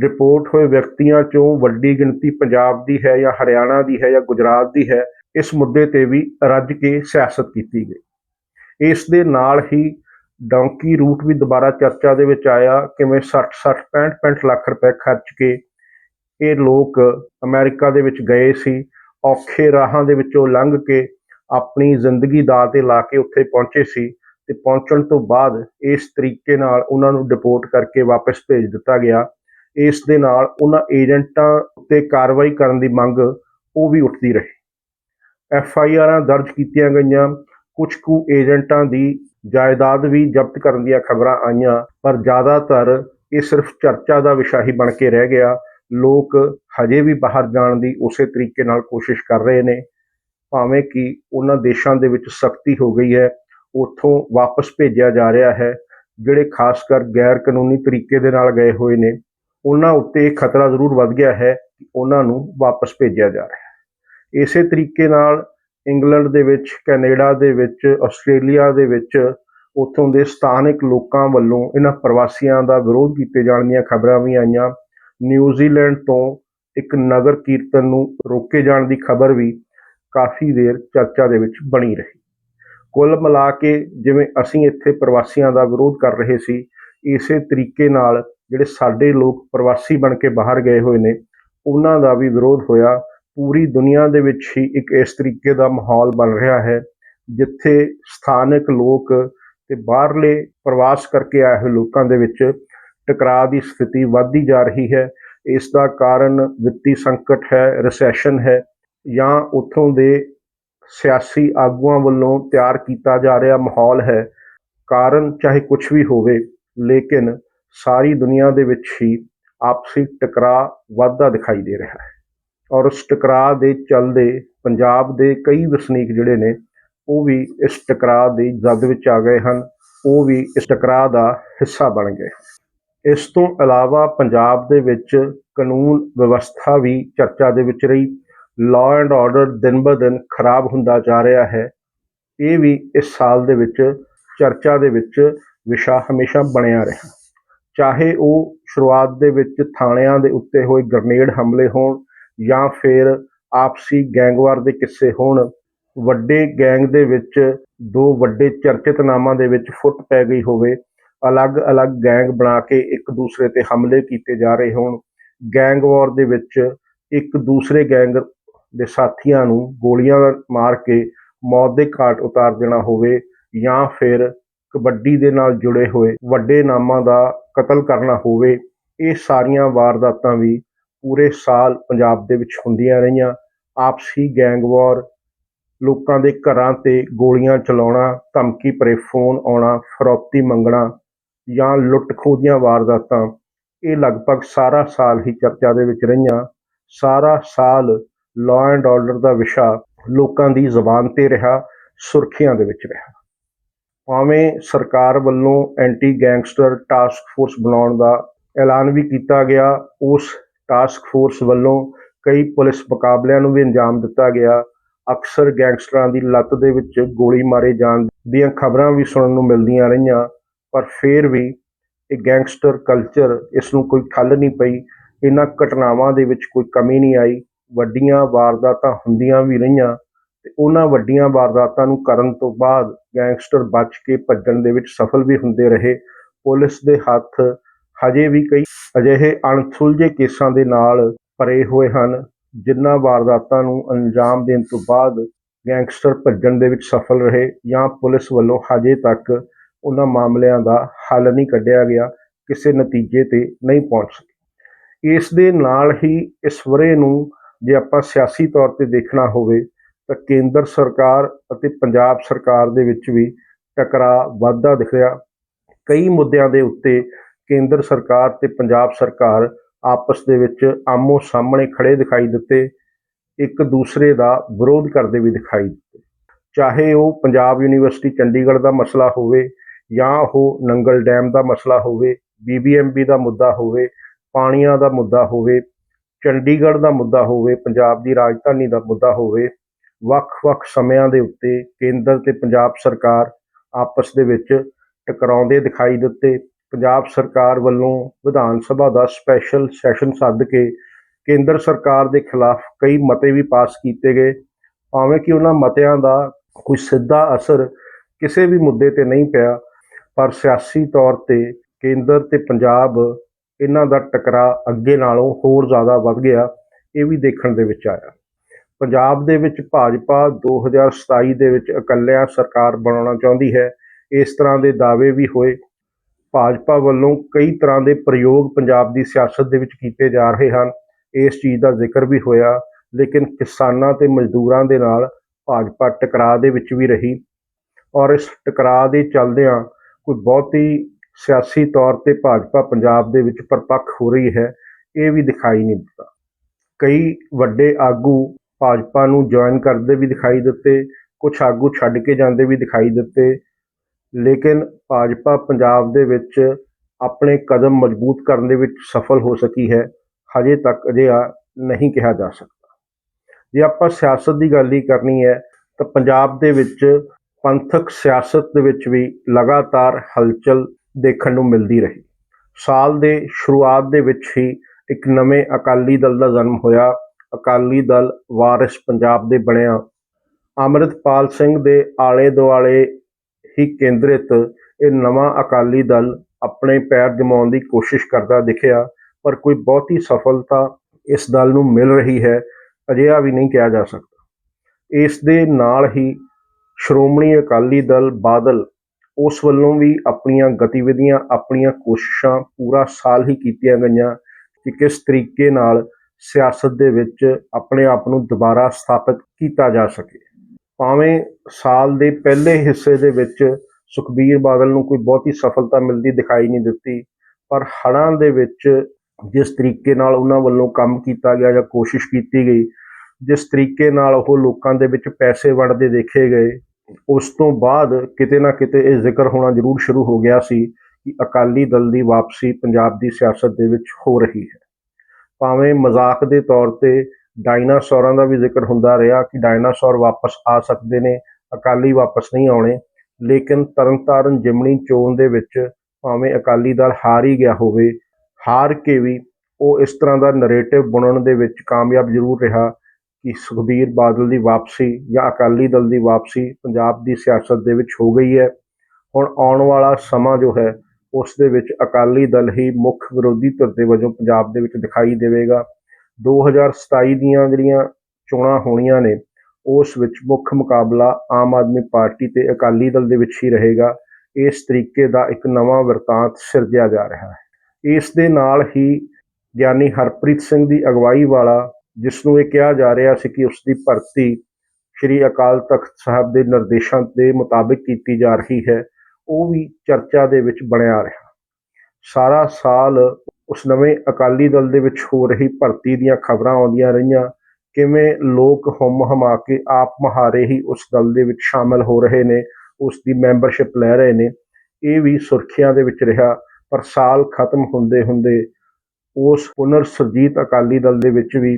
Speaker 1: ਡਿਪੋਰਟ ਹੋਏ ਵਿਅਕਤੀਆਂ ਚੋਂ ਵੱਡੀ ਗਿਣਤੀ ਪੰਜਾਬ ਦੀ ਹੈ ਜਾਂ ਹਰਿਆਣਾ ਦੀ ਹੈ ਜਾਂ ਗੁਜਰਾਤ ਦੀ ਹੈ, ਇਸ ਮੁੱਦੇ ਤੇ ਵੀ ਰੱਜ ਕੇ ਸਿਆਸਤ ਕੀਤੀ ਗਈ। ਇਸ ਦੇ ਨਾਲ ਹੀ ਡੌਂਕੀ ਰੂਟ ਵੀ ਦੁਬਾਰਾ ਚਰਚਾ ਦੇ ਵਿੱਚ ਆਇਆ, ਕਿਵੇਂ 60 60 65 65 ਲੱਖ ਰੁਪਏ ਖਰਚ ਕੇ ਇਹ ਲੋਕ ਅਮਰੀਕਾ ਦੇ ਵਿੱਚ ਗਏ ਸੀ, ਔਖੇ ਰਾਹਾਂ ਦੇ ਵਿੱਚੋਂ ਲੰਘ ਕੇ ਆਪਣੀ ਜ਼ਿੰਦਗੀ ਦਾ ਤੇ ਲਾ ਕੇ ਉੱਥੇ ਪਹੁੰਚੇ ਸੀ ਤੇ ਪਹੁੰਚਣ ਤੋਂ ਬਾਅਦ ਇਸ ਤਰੀਕੇ ਨਾਲ ਉਹਨਾਂ ਨੂੰ ਡਿਪੋਰਟ ਕਰਕੇ ਵਾਪਸ ਭੇਜ ਦਿੱਤਾ ਗਿਆ। ਇਸ ਦੇ ਨਾਲ ਉਹਨਾਂ ਏਜੰਟਾਂ ਉੱਤੇ ਕਾਰਵਾਈ ਕਰਨ ਦੀ ਮੰਗ ਉਹ ਵੀ ਉੱਠਦੀ ਰਹੀ। ਐਫ ਆਈ ਆਰਾਂ ਦਰਜ ਕੀਤੀਆਂ ਗਈਆਂ। ਕੁਝ ਕੁ ਏਜੰਟਾਂ ਦੀ ਜਾਇਦਾਦ ਵੀ ਜ਼ਬਤ ਕਰਨ ਦੀਆਂ ਖਬਰਾਂ ਆਈਆਂ, ਪਰ ਜ਼ਿਆਦਾਤਰ ਇਹ ਸਿਰਫ ਚਰਚਾ ਦਾ ਵਿਸ਼ਾ ਹੀ ਬਣ ਕੇ ਰਹਿ ਗਿਆ। ਲੋਕ ਹਜੇ ਵੀ ਬਾਹਰ ਜਾਣ ਦੀ ਉਸੇ ਤਰੀਕੇ ਨਾਲ ਕੋਸ਼ਿਸ਼ ਕਰ ਰਹੇ ਨੇ। ਭਾਵੇਂ ਕਿ ਉਹਨਾਂ ਦੇਸ਼ਾਂ ਦੇ ਵਿੱਚ ਸਖਤੀ ਹੋ ਗਈ ਹੈ, ਉੱਥੋਂ ਵਾਪਸ ਭੇਜਿਆ ਜਾ ਰਿਹਾ ਹੈ, ਜਿਹੜੇ ਖਾਸ ਕਰ ਗੈਰ ਕਾਨੂੰਨੀ ਤਰੀਕੇ ਦੇ ਨਾਲ ਗਏ ਹੋਏ ਨੇ, ਉਹਨਾਂ ਉੱਤੇ ਇਹ ਖਤਰਾ ਜ਼ਰੂਰ ਵੱਧ ਗਿਆ ਹੈ ਕਿ ਉਹਨਾਂ ਨੂੰ ਵਾਪਸ ਭੇਜਿਆ ਜਾ ਰਿਹਾ ਹੈ। ਇਸੇ ਤਰੀਕੇ ਨਾਲ ਇੰਗਲੈਂਡ ਦੇ ਵਿੱਚ, ਕੈਨੇਡਾ ਦੇ ਵਿੱਚ, ਆਸਟ੍ਰੇਲੀਆ ਦੇ ਵਿੱਚ ਉੱਥੋਂ ਦੇ ਸਥਾਨਕ ਲੋਕਾਂ ਵੱਲੋਂ ਇਹਨਾਂ ਪ੍ਰਵਾਸੀਆਂ ਦਾ ਵਿਰੋਧ ਕੀਤੇ ਜਾਣ ਦੀਆਂ ਖਬਰਾਂ ਵੀ ਆਈਆਂ। ਨਿਊਜ਼ੀਲੈਂਡ ਤੋਂ ਇੱਕ ਨਗਰ ਕੀਰਤਨ ਨੂੰ ਰੋਕੇ ਜਾਣ ਦੀ ਖਬਰ ਵੀ ਕਾਫੀ ਦੇਰ ਚਰਚਾ ਦੇ ਵਿੱਚ ਬਣੀ ਰਹੀ। ਕੁੱਲ ਮਿਲਾ ਕੇ ਜਿਵੇਂ ਅਸੀਂ ਇੱਥੇ ਪ੍ਰਵਾਸੀਆਂ ਦਾ ਵਿਰੋਧ ਕਰ ਰਹੇ ਸੀ, ਇਸੇ ਤਰੀਕੇ ਨਾਲ ਜਿਹੜੇ ਸਾਡੇ ਲੋਕ ਪ੍ਰਵਾਸੀ ਬਣ ਕੇ ਬਾਹਰ ਗਏ ਹੋਏ ਨੇ, ਉਹਨਾਂ ਦਾ ਵੀ ਵਿਰੋਧ ਹੋਇਆ। ਪੂਰੀ ਦੁਨੀਆ ਦੇ ਵਿੱਚ ਹੀ ਇੱਕ ਇਸ ਤਰੀਕੇ ਦਾ ਮਾਹੌਲ ਬਣ ਰਿਹਾ ਹੈ, ਜਿੱਥੇ ਸਥਾਨਕ ਲੋਕ ਤੇ ਬਾਹਰਲੇ ਪ੍ਰਵਾਸ ਕਰਕੇ ਆਏ ਹੋਏ ਲੋਕਾਂ ਦੇ ਵਿੱਚ ਟਕਰਾਅ ਦੀ ਸਥਿਤੀ ਵੱਧਦੀ ਜਾ ਰਹੀ ਹੈ। ਇਸ ਦਾ ਕਾਰਨ ਵਿੱਤੀ ਸੰਕਟ ਹੈ ਰਿਸੈਸ਼ਨ ਹੈ ਜਾਂ ਉੱਥੋਂ ਦੇ ਸਿਆਸੀ ਆਗੂਆਂ ਵੱਲੋਂ ਤਿਆਰ ਕੀਤਾ ਜਾ ਰਿਹਾ ਮਾਹੌਲ ਹੈ। ਕਾਰਨ ਚਾਹੇ ਕੁਝ ਵੀ ਹੋਵੇ, ਲੇਕਿਨ ਸਾਰੀ ਦੁਨੀਆ ਦੇ ਵਿੱਚ ਹੀ ਆਪਸੀ ਟਕਰਾਅ ਵੱਧਦਾ ਦਿਖਾਈ ਦੇ ਰਿਹਾ ਹੈ। ਔਰ ਉਸ ਟਕਰਾਅ ਦੇ ਚੱਲਦੇ ਪੰਜਾਬ ਦੇ ਕਈ ਵਸਨੀਕ ਜਿਹੜੇ ਨੇ, ਉਹ ਵੀ ਇਸ ਟਕਰਾਅ ਦੀ ਜਦ ਵਿੱਚ ਆ ਗਏ ਹਨ, ਉਹ ਵੀ ਇਸ ਟਕਰਾਅ ਦਾ ਹਿੱਸਾ ਬਣ ਗਏ ਇਸ ਤੋਂ ਇਲਾਵਾ ਪੰਜਾਬ ਦੇ ਵਿੱਚ ਕਾਨੂੰਨ ਵਿਵਸਥਾ ਵੀ ਚਰਚਾ ਦੇ ਵਿੱਚ ਰਹੀ ਲਾਅ ਐਂਡ ਆਰਡਰ ਦਿਨ ਬ ਦਿਨ ਖਰਾਬ ਹੁੰਦਾ ਜਾ ਰਿਹਾ ਹੈ, ਇਹ ਵੀ ਇਸ ਸਾਲ ਦੇ ਵਿੱਚ ਚਰਚਾ ਦੇ ਵਿੱਚ ਵਿਸ਼ਾ ਹਮੇਸ਼ਾ ਬਣਿਆ ਰਿਹਾ। ਚਾਹੇ ਉਹ ਸ਼ੁਰੂਆਤ ਦੇ ਵਿੱਚ ਥਾਣਿਆਂ ਦੇ ਉੱਤੇ ਹੋਏ ਗ੍ਰਨੇਡ ਹਮਲੇ ਹੋਣ ਜਾਂ ਫਿਰ ਆਪਸੀ ਗੈਂਗਵਾਰ ਦੇ ਕਿੱਸੇ ਹੋਣ, ਵੱਡੇ ਗੈਂਗ ਦੇ ਵਿੱਚ ਦੋ ਵੱਡੇ ਚਰਚਿਤ ਨਾਮਾਂ ਦੇ ਵਿੱਚ ਫੁੱਟ ਪੈ ਗਈ ਹੋਵੇ ਅਲੱਗ-ਅਲੱਗ ਗੈਂਗ ਬਣਾ ਕੇ ਇੱਕ ਦੂਸਰੇ ਤੇ ਹਮਲੇ ਕੀਤੇ ਜਾ ਰਹੇ ਹੋਣ, ਗੈਂਗ ਵਾਰ ਦੇ ਵਿੱਚ ਇੱਕ ਦੂਸਰੇ ਗੈਂਗ ਦੇ ਸਾਥੀਆਂ ਨੂੰ ਗੋਲੀਆਂ ਮਾਰ ਕੇ ਮੌਤ ਦੇ ਘਾਟ ਉਤਾਰ ਦੇਣਾ ਹੋਵੇ ਜਾਂ ਫਿਰ ਕਬੱਡੀ ਦੇ ਨਾਲ ਜੁੜੇ ਹੋਏ ਵੱਡੇ ਨਾਮਾਂ ਦਾ ਕਤਲ ਕਰਨਾ ਹੋਵੇ, ਇਹ ਸਾਰੀਆਂ ਵਾਰਦਾਤਾਂ ਵੀ ਪੂਰੇ ਸਾਲ ਪੰਜਾਬ ਦੇ ਵਿੱਚ ਹੁੰਦੀਆਂ ਰਹੀਆਂ। ਆਪਸੀ ਗੈਂਗਵਾਰ ਲੋਕਾਂ ਦੇ ਘਰਾਂ ਤੇ ਗੋਲੀਆਂ ਚਲਾਉਣਾ, ਧਮਕੀ ਭਰੇ ਫੋਨ ਆਉਣਾ, ਫਰੌਤੀ ਮੰਗਣਾ ਜਾਂ ਲੁੱਟ ਖੋਹ ਦੀਆਂ ਵਾਰਦਾਤਾਂ, ਇਹ ਲਗਭਗ ਸਾਰਾ ਸਾਲ ਹੀ ਚਰਚਾ ਦੇ ਵਿੱਚ ਰਹੀਆਂ। ਸਾਰਾ ਸਾਲ ਲਾਅ ਐਂਡ ਆਰਡਰ ਦਾ ਵਿਸ਼ਾ ਲੋਕਾਂ ਦੀ ਜ਼ੁਬਾਨ ਤੇ ਰਿਹਾ, ਸੁਰਖੀਆਂ ਦੇ ਵਿੱਚ ਰਿਹਾ। ਭਾਵੇਂ ਸਰਕਾਰ ਵੱਲੋਂ ਐਂਟੀ ਗੈਂਗਸਟਰ ਟਾਸਕ ਫੋਰਸ ਬਣਾਉਣ ਦਾ ਐਲਾਨ ਵੀ ਕੀਤਾ ਗਿਆ, ਉਸ ਟਾਸਕ ਫੋਰਸ ਵੱਲੋਂ ਕਈ ਪੁਲਿਸ ਮੁਕਾਬਲਿਆਂ ਨੂੰ ਵੀ ਅੰਜਾਮ ਦਿੱਤਾ ਗਿਆ। ਅਕਸਰ ਗੈਂਗਸਟਰਾਂ ਦੀ ਲੱਤ ਦੇ ਵਿੱਚ ਗੋਲੀ ਮਾਰੇ ਜਾਣ ਦੀਆਂ ਖਬਰਾਂ ਵੀ ਸੁਣਨ ਨੂੰ ਮਿਲਦੀਆਂ ਰਹੀਆਂ, ਪਰ ਫਿਰ ਵੀ ਇਹ ਗੈਂਗਸਟਰ ਕਲਚਰ ਇਸ ਨੂੰ ਕੋਈ ਠੱਲ ਨਹੀਂ ਪਈ। ਇਹਨਾਂ ਘਟਨਾਵਾਂ ਦੇ ਵਿੱਚ ਕੋਈ ਕਮੀ ਨਹੀਂ ਆਈ। ਵੱਡੀਆਂ ਵਾਰਦਾਤਾਂ ਹੁੰਦੀਆਂ ਵੀ ਰਹੀਆਂ ਤੇ ਉਹਨਾਂ ਵੱਡੀਆਂ ਵਾਰਦਾਤਾਂ ਨੂੰ ਕਰਨ ਤੋਂ ਬਾਅਦ ਗੈਂਗਸਟਰ ਬਚ ਕੇ ਭੱਜਣ ਦੇ ਵਿੱਚ ਸਫਲ ਵੀ ਹੁੰਦੇ ਰਹੇ। ਪੁਲਿਸ ਦੇ ਹੱਥ ਹਜੇ ਵੀ ਕਈ ਅਜਿਹੇ ਅਣਸੁਲਝੇ ਕੇਸਾਂ ਦੇ ਨਾਲ ਭਰੇ ਹੋਏ ਹਨ, ਜਿਨ੍ਹਾਂ ਵਾਰਦਾਤਾਂ ਨੂੰ ਅੰਜਾਮ ਦੇਣ ਤੋਂ ਬਾਅਦ ਗੈਂਗਸਟਰ ਭੱਜਣ ਦੇ ਵਿੱਚ ਸਫਲ ਰਹੇ ਜਾਂ ਪੁਲਿਸ ਵੱਲੋਂ ਹਜੇ ਤੱਕ ਉਹਨਾਂ ਮਾਮਲਿਆਂ ਦਾ ਹੱਲ ਨਹੀਂ ਕੱਢਿਆ ਗਿਆ, ਕਿਸੇ ਨਤੀਜੇ ਤੇ ਨਹੀਂ ਪਹੁੰਚ ਸਕੇ। ਇਸ ਦੇ ਨਾਲ ਹੀ ਇਸ ਵਰੇ ਨੂੰ ਜੇ ਆਪਾਂ ਸਿਆਸੀ ਤੌਰ ਤੇ ਦੇਖਣਾ ਹੋਵੇ, ਤਾਂ ਕੇਂਦਰ ਸਰਕਾਰ ਅਤੇ ਪੰਜਾਬ ਸਰਕਾਰ ਦੇ ਵਿੱਚ ਵੀ ਟਕਰਾਅ ਵੱਧਦਾ ਦਿਖ ਰਿਹਾ। ਕਈ ਮੁੱਦਿਆਂ ਦੇ ਉੱਤੇ ਕੇਂਦਰ ਸਰਕਾਰ ਤੇ ਪੰਜਾਬ ਸਰਕਾਰ ਆਪਸ ਦੇ ਵਿੱਚ ਆਮੋ ਸਾਹਮਣੇ ਖੜੇ ਦਿਖਾਈ ਦਿੱਤੇ, ਇੱਕ ਦੂਸਰੇ ਦਾ ਵਿਰੋਧ ਕਰਦੇ ਵੀ ਦਿਖਾਈ ਦਿੱਤੇ। ਚਾਹੇ ਉਹ ਪੰਜਾਬ ਯੂਨੀਵਰਸਿਟੀ ਚੰਡੀਗੜ੍ਹ ਦਾ ਮਸਲਾ ਹੋਵੇ ਜਾਂ ਉਹ ਨੰਗਲ ਡੈਮ ਦਾ ਮਸਲਾ ਹੋਵੇ ਬੀਬੀਐਮਬੀ ਦਾ ਮੁੱਦਾ ਹੋਵੇ, ਪਾਣੀਆਂ ਦਾ ਮੁੱਦਾ ਹੋਵੇ, ਚੰਡੀਗੜ੍ਹ ਦਾ ਮੁੱਦਾ ਹੋਵੇ, ਪੰਜਾਬ ਦੀ ਰਾਜਧਾਨੀ ਦਾ ਮੁੱਦਾ ਹੋਵੇ, ਵੱਖ-ਵੱਖ ਸਮਿਆਂ ਦੇ ਉੱਤੇ ਕੇਂਦਰ ਤੇ ਪੰਜਾਬ ਸਰਕਾਰ ਆਪਸ ਦੇ ਵਿੱਚ ਟਕਰਾਉਂਦੇ ਦਿਖਾਈ ਦਿੱਤੇ। ਪੰਜਾਬ ਸਰਕਾਰ ਵੱਲੋਂ ਵਿਧਾਨ ਸਭਾ ਦਾ ਸਪੈਸ਼ਲ ਸੈਸ਼ਨ ਸੱਦ ਕੇ ਕੇਂਦਰ ਸਰਕਾਰ ਦੇ ਖਿਲਾਫ ਕਈ ਮਤੇ ਵੀ ਪਾਸ ਕੀਤੇ ਗਏ। ਭਾਵੇਂ ਕਿ ਉਹਨਾਂ ਮਤਿਆਂ ਦਾ ਕੋਈ ਸਿੱਧਾ ਅਸਰ ਕਿਸੇ ਵੀ ਮੁੱਦੇ ਤੇ ਨਹੀਂ ਪਿਆ, ਪਰ ਸਿਆਸੀ ਤੌਰ ਤੇ ਕੇਂਦਰ ਤੇ ਪੰਜਾਬ ਇਹਨਾਂ ਦਾ ਟਕਰਾਅ ਅੱਗੇ ਨਾਲੋਂ ਹੋਰ ਜ਼ਿਆਦਾ ਵੱਧ ਗਿਆ, ਇਹ ਵੀ ਦੇਖਣ ਦੇ ਵਿੱਚ ਆਇਆ। ਪੰਜਾਬ ਦੇ ਵਿੱਚ ਭਾਜਪਾ 2027 ਦੇ ਵਿੱਚ ਇਕੱਲਿਆਂ ਸਰਕਾਰ ਬਣਾਉਣਾ ਚਾਹੁੰਦੀ ਹੈ, ਇਸ ਤਰ੍ਹਾਂ ਦੇ ਦਾਅਵੇ ਵੀ ਹੋਏ। ਭਾਜਪਾ ਵੱਲੋਂ ਕਈ ਤਰ੍ਹਾਂ ਦੇ ਪ੍ਰਯੋਗ ਪੰਜਾਬ ਦੀ ਸਿਆਸਤ ਦੇ ਵਿੱਚ ਕੀਤੇ ਜਾ ਰਹੇ ਹਨ। ਇਸ ਚੀਜ਼ ਦਾ ਜ਼ਿਕਰ ਵੀ ਹੋਇਆ, ਲੇਕਿਨ ਕਿਸਾਨਾਂ ਤੇ ਮਜ਼ਦੂਰਾਂ ਦੇ ਨਾਲ ਭਾਜਪਾ ਟਕਰਾਅ ਦੇ ਵਿੱਚ ਵੀ ਰਹੀ। ਔਰ ਇਸ ਟਕਰਾਅ ਦੇ ਚੱਲਦਿਆਂ ਕੋਈ ਬਹੁਤੀ ਸਿਆਸੀ ਤੌਰ ਤੇ ਭਾਜਪਾ ਪੰਜਾਬ ਦੇ ਵਿੱਚ ਪਰਪੱਖ ਹੋ ਰਹੀ ਹੈ, ਇਹ ਵੀ ਦਿਖਾਈ ਨਹੀਂ ਦਿੱਤਾ। ਕਈ ਵੱਡੇ ਆਗੂ ਭਾਜਪਾ ਨੂੰ ਜੁਆਇਨ ਕਰਦੇ ਵੀ ਦਿਖਾਈ ਦਿੱਤੇ ਕੁਝ ਆਗੂ ਛੱਡ ਕੇ ਜਾਂਦੇ ਵੀ ਦਿਖਾਈ ਦਿੱਤੇ। ਲੇਕਿਨ ਭਾਜਪਾ ਪੰਜਾਬ ਦੇ ਵਿੱਚ ਆਪਣੇ ਕਦਮ ਮਜ਼ਬੂਤ ਕਰਨ ਦੇ ਵਿੱਚ ਸਫਲ ਹੋ ਸਕੀ ਹੈ, ਹਜੇ ਤੱਕ ਅਜਿਹਾ ਨਹੀਂ ਕਿਹਾ ਜਾ ਸਕਦਾ। ਜੇ ਆਪਾਂ ਸਿਆਸਤ ਦੀ ਗੱਲ ਹੀ ਕਰਨੀ ਹੈ, ਤਾਂ ਪੰਜਾਬ ਦੇ ਵਿੱਚ ਪੰਥਕ ਸਿਆਸਤ ਦੇ ਵਿੱਚ ਵੀ ਲਗਾਤਾਰ ਹਲਚਲ ਦੇਖਣ ਨੂੰ ਮਿਲਦੀ ਰਹੀ। ਸਾਲ ਦੇ ਸ਼ੁਰੂਆਤ ਦੇ ਵਿੱਚ ਹੀ ਇੱਕ ਨਵੇਂ ਅਕਾਲੀ ਦਲ ਦਾ ਜਨਮ ਹੋਇਆ। ਅਕਾਲੀ ਦਲ ਵਾਰਿਸ ਪੰਜਾਬ ਦੇ ਬਣਿਆ। ਅੰਮ੍ਰਿਤਪਾਲ ਸਿੰਘ ਦੇ ਆਲੇ ਦੁਆਲੇ ਹੀ ਕੇਂਦਰਿਤ ਇਹ ਨਵਾਂ ਅਕਾਲੀ ਦਲ ਆਪਣੇ ਪੈਰ ਜਮਾਉਣ ਦੀ ਕੋਸ਼ਿਸ਼ ਕਰਦਾ ਦਿਖਿਆ, ਪਰ ਕੋਈ ਬਹੁਤੀ ਸਫਲਤਾ ਇਸ ਦਲ ਨੂੰ ਮਿਲ ਰਹੀ ਹੈ, ਅਜਿਹਾ ਵੀ ਨਹੀਂ ਕਿਹਾ ਜਾ ਸਕਦਾ। ਇਸ ਦੇ ਨਾਲ ਹੀ ਸ਼੍ਰੋਮਣੀ ਅਕਾਲੀ ਦਲ ਬਾਦਲ ਉਸ ਵੱਲੋਂ ਵੀ ਆਪਣੀਆਂ ਗਤੀਵਿਧੀਆਂ, ਆਪਣੀਆਂ ਕੋਸ਼ਿਸ਼ਾਂ ਪੂਰਾ ਸਾਲ ਹੀ ਕੀਤੀਆਂ ਗਈਆਂ ਕਿ ਕਿਸ ਤਰੀਕੇ ਨਾਲ ਸਿਆਸਤ ਦੇ ਵਿੱਚ ਆਪਣੇ ਆਪ ਨੂੰ ਦੁਬਾਰਾ ਸਥਾਪਿਤ ਕੀਤਾ ਜਾ ਸਕੇ। ਭਾਵੇਂ ਸਾਲ ਦੇ ਪਹਿਲੇ ਹਿੱਸੇ ਦੇ ਵਿੱਚ ਸੁਖਬੀਰ ਬਾਦਲ ਨੂੰ ਕੋਈ ਬਹੁਤੀ ਸਫਲਤਾ ਮਿਲਦੀ ਦਿਖਾਈ ਨਹੀਂ ਦਿੱਤੀ, ਪਰ ਹੜ੍ਹਾਂ ਦੇ ਵਿੱਚ ਜਿਸ ਤਰੀਕੇ ਨਾਲ ਉਹਨਾਂ ਵੱਲੋਂ ਕੰਮ ਕੀਤਾ ਗਿਆ ਜਾਂ ਕੋਸ਼ਿਸ਼ ਕੀਤੀ ਗਈ, ਜਿਸ ਤਰੀਕੇ ਨਾਲ ਉਹ ਲੋਕਾਂ ਦੇ ਵਿੱਚ ਪੈਸੇ ਵੰਡਦੇ ਦੇਖੇ ਗਏ, ਉਸ ਤੋਂ ਬਾਅਦ ਕਿਤੇ ਨਾ ਕਿਤੇ ਇਹ ਜ਼ਿਕਰ ਹੋਣਾ ਜ਼ਰੂਰ ਸ਼ੁਰੂ ਹੋ ਗਿਆ ਸੀ ਕਿ ਅਕਾਲੀ ਦਲ ਦੀ ਵਾਪਸੀ ਪੰਜਾਬ ਦੀ ਸਿਆਸਤ ਦੇ ਵਿੱਚ ਹੋ ਰਹੀ ਹੈ। ਭਾਵੇਂ ਮਜ਼ਾਕ ਦੇ ਤੌਰ ਤੇ ਡਾਇਨਾਸੌਰਾਂ ਦਾ ਵੀ ਜ਼ਿਕਰ ਹੁੰਦਾ ਰਿਹਾ ਕਿ ਡਾਇਨਾਸੌਰ ਵਾਪਸ ਆ ਸਕਦੇ ਨੇ, ਅਕਾਲੀ ਵਾਪਸ ਨਹੀਂ ਆਉਣੇ, ਲੇਕਿਨ ਤਰਨਤਾਰਨ ਜਿਮਣੀ ਚੋਣ ਦੇ ਵਿੱਚ ਭਾਵੇਂ ਅਕਾਲੀ ਦਲ ਹਾਰ ਹੀ ਗਿਆ ਹੋਵੇ, ਹਾਰ ਕੇ ਵੀ ਉਹ ਇਸ ਤਰ੍ਹਾਂ ਦਾ ਨੈਰੇਟਿਵ ਬਣਾਉਣ ਦੇ ਵਿੱਚ ਕਾਮਯਾਬ ਜ਼ਰੂਰ ਰਿਹਾ ਕਿ ਸੁਖਬੀਰ ਬਾਦਲ ਦੀ ਵਾਪਸੀ ਜਾਂ ਅਕਾਲੀ ਦਲ ਦੀ ਵਾਪਸੀ ਪੰਜਾਬ ਦੀ ਸਿਆਸਤ ਦੇ ਵਿੱਚ ਹੋ ਗਈ ਹੈ। ਹੁਣ ਆਉਣ ਵਾਲਾ ਸਮਾਂ ਜੋ ਹੈ, ਉਸ ਦੇ ਵਿੱਚ ਅਕਾਲੀ ਦਲ ਹੀ ਮੁੱਖ ਵਿਰੋਧੀ ਧਿਰ ਦੇ ਵਜੋਂ ਪੰਜਾਬ ਦੇ ਵਿੱਚ ਦਿਖਾਈ ਦੇਵੇਗਾ। 2027 ਦੀਆਂ ਜਿਹੜੀਆਂ ਚੋਣਾਂ ਹੋਣੀਆਂ ਨੇ, ਉਸ ਵਿੱਚ ਮੁੱਖ ਮੁਕਾਬਲਾ ਆਮ ਆਦਮੀ ਪਾਰਟੀ ਤੇ ਅਕਾਲੀ ਦਲ ਦੇ ਵਿੱਚ ਹੀ ਰਹੇਗਾ। ਇਸ ਤਰੀਕੇ ਦਾ ਇੱਕ ਨਵਾਂ ਵਰਤਾਂਤ ਸਿਰਜਿਆ ਜਾ ਰਿਹਾ ਹੈ। ਇਸ ਦੇ ਨਾਲ ਹੀ ਗਿਆਨੀ ਹਰਪ੍ਰੀਤ ਸਿੰਘ ਦੀ ਅਗਵਾਈ ਵਾਲਾ, ਜਿਸ ਨੂੰ ਇਹ ਕਿਹਾ ਜਾ ਰਿਹਾ ਸੀ ਕਿ ਉਸ ਦੀ ਭਰਤੀ ਸ਼੍ਰੀ ਅਕਾਲ ਤਖਤ ਸਾਹਿਬ ਦੇ ਨਿਰਦੇਸ਼ਾਂ ਦੇ ਮੁਤਾਬਿਕ ਕੀਤੀ ਜਾ ਰਹੀ ਹੈ, ਉਹ ਵੀ ਚਰਚਾ ਦੇ ਵਿੱਚ ਬਣਿਆ ਰਿਹਾ। ਸਾਰਾ ਸਾਲ ਉਸ ਨਵੇਂ ਅਕਾਲੀ ਦਲ ਦੇ ਵਿੱਚ ਹੋ ਰਹੀ ਭਰਤੀ ਦੀਆਂ ਖਬਰਾਂ ਆਉਂਦੀਆਂ ਰਹੀਆਂ। ਕਿਵੇਂ ਲੋਕ ਹੁਮ ਹਮਾ ਕੇ ਆਪ ਮਹਾਰੇ ਹੀ ਉਸ ਦਲ ਦੇ ਵਿੱਚ ਸ਼ਾਮਲ ਹੋ ਰਹੇ ਨੇ, ਉਸ ਦੀ ਮੈਂਬਰਸ਼ਿਪ ਲੈ ਰਹੇ ਨੇ। ਇਹ ਵੀ ਸੁਰਖੀਆਂ ਦੇ ਵਿੱਚ ਰਿਹਾ, ਪਰ ਸਾਲ ਖਤਮ ਹੁੰਦੇ ਹੁੰਦੇ ਉਸ ਪੁਨਰ ਸੁਰਜੀਤ ਅਕਾਲੀ ਦਲ ਦੇ ਵਿੱਚ ਵੀ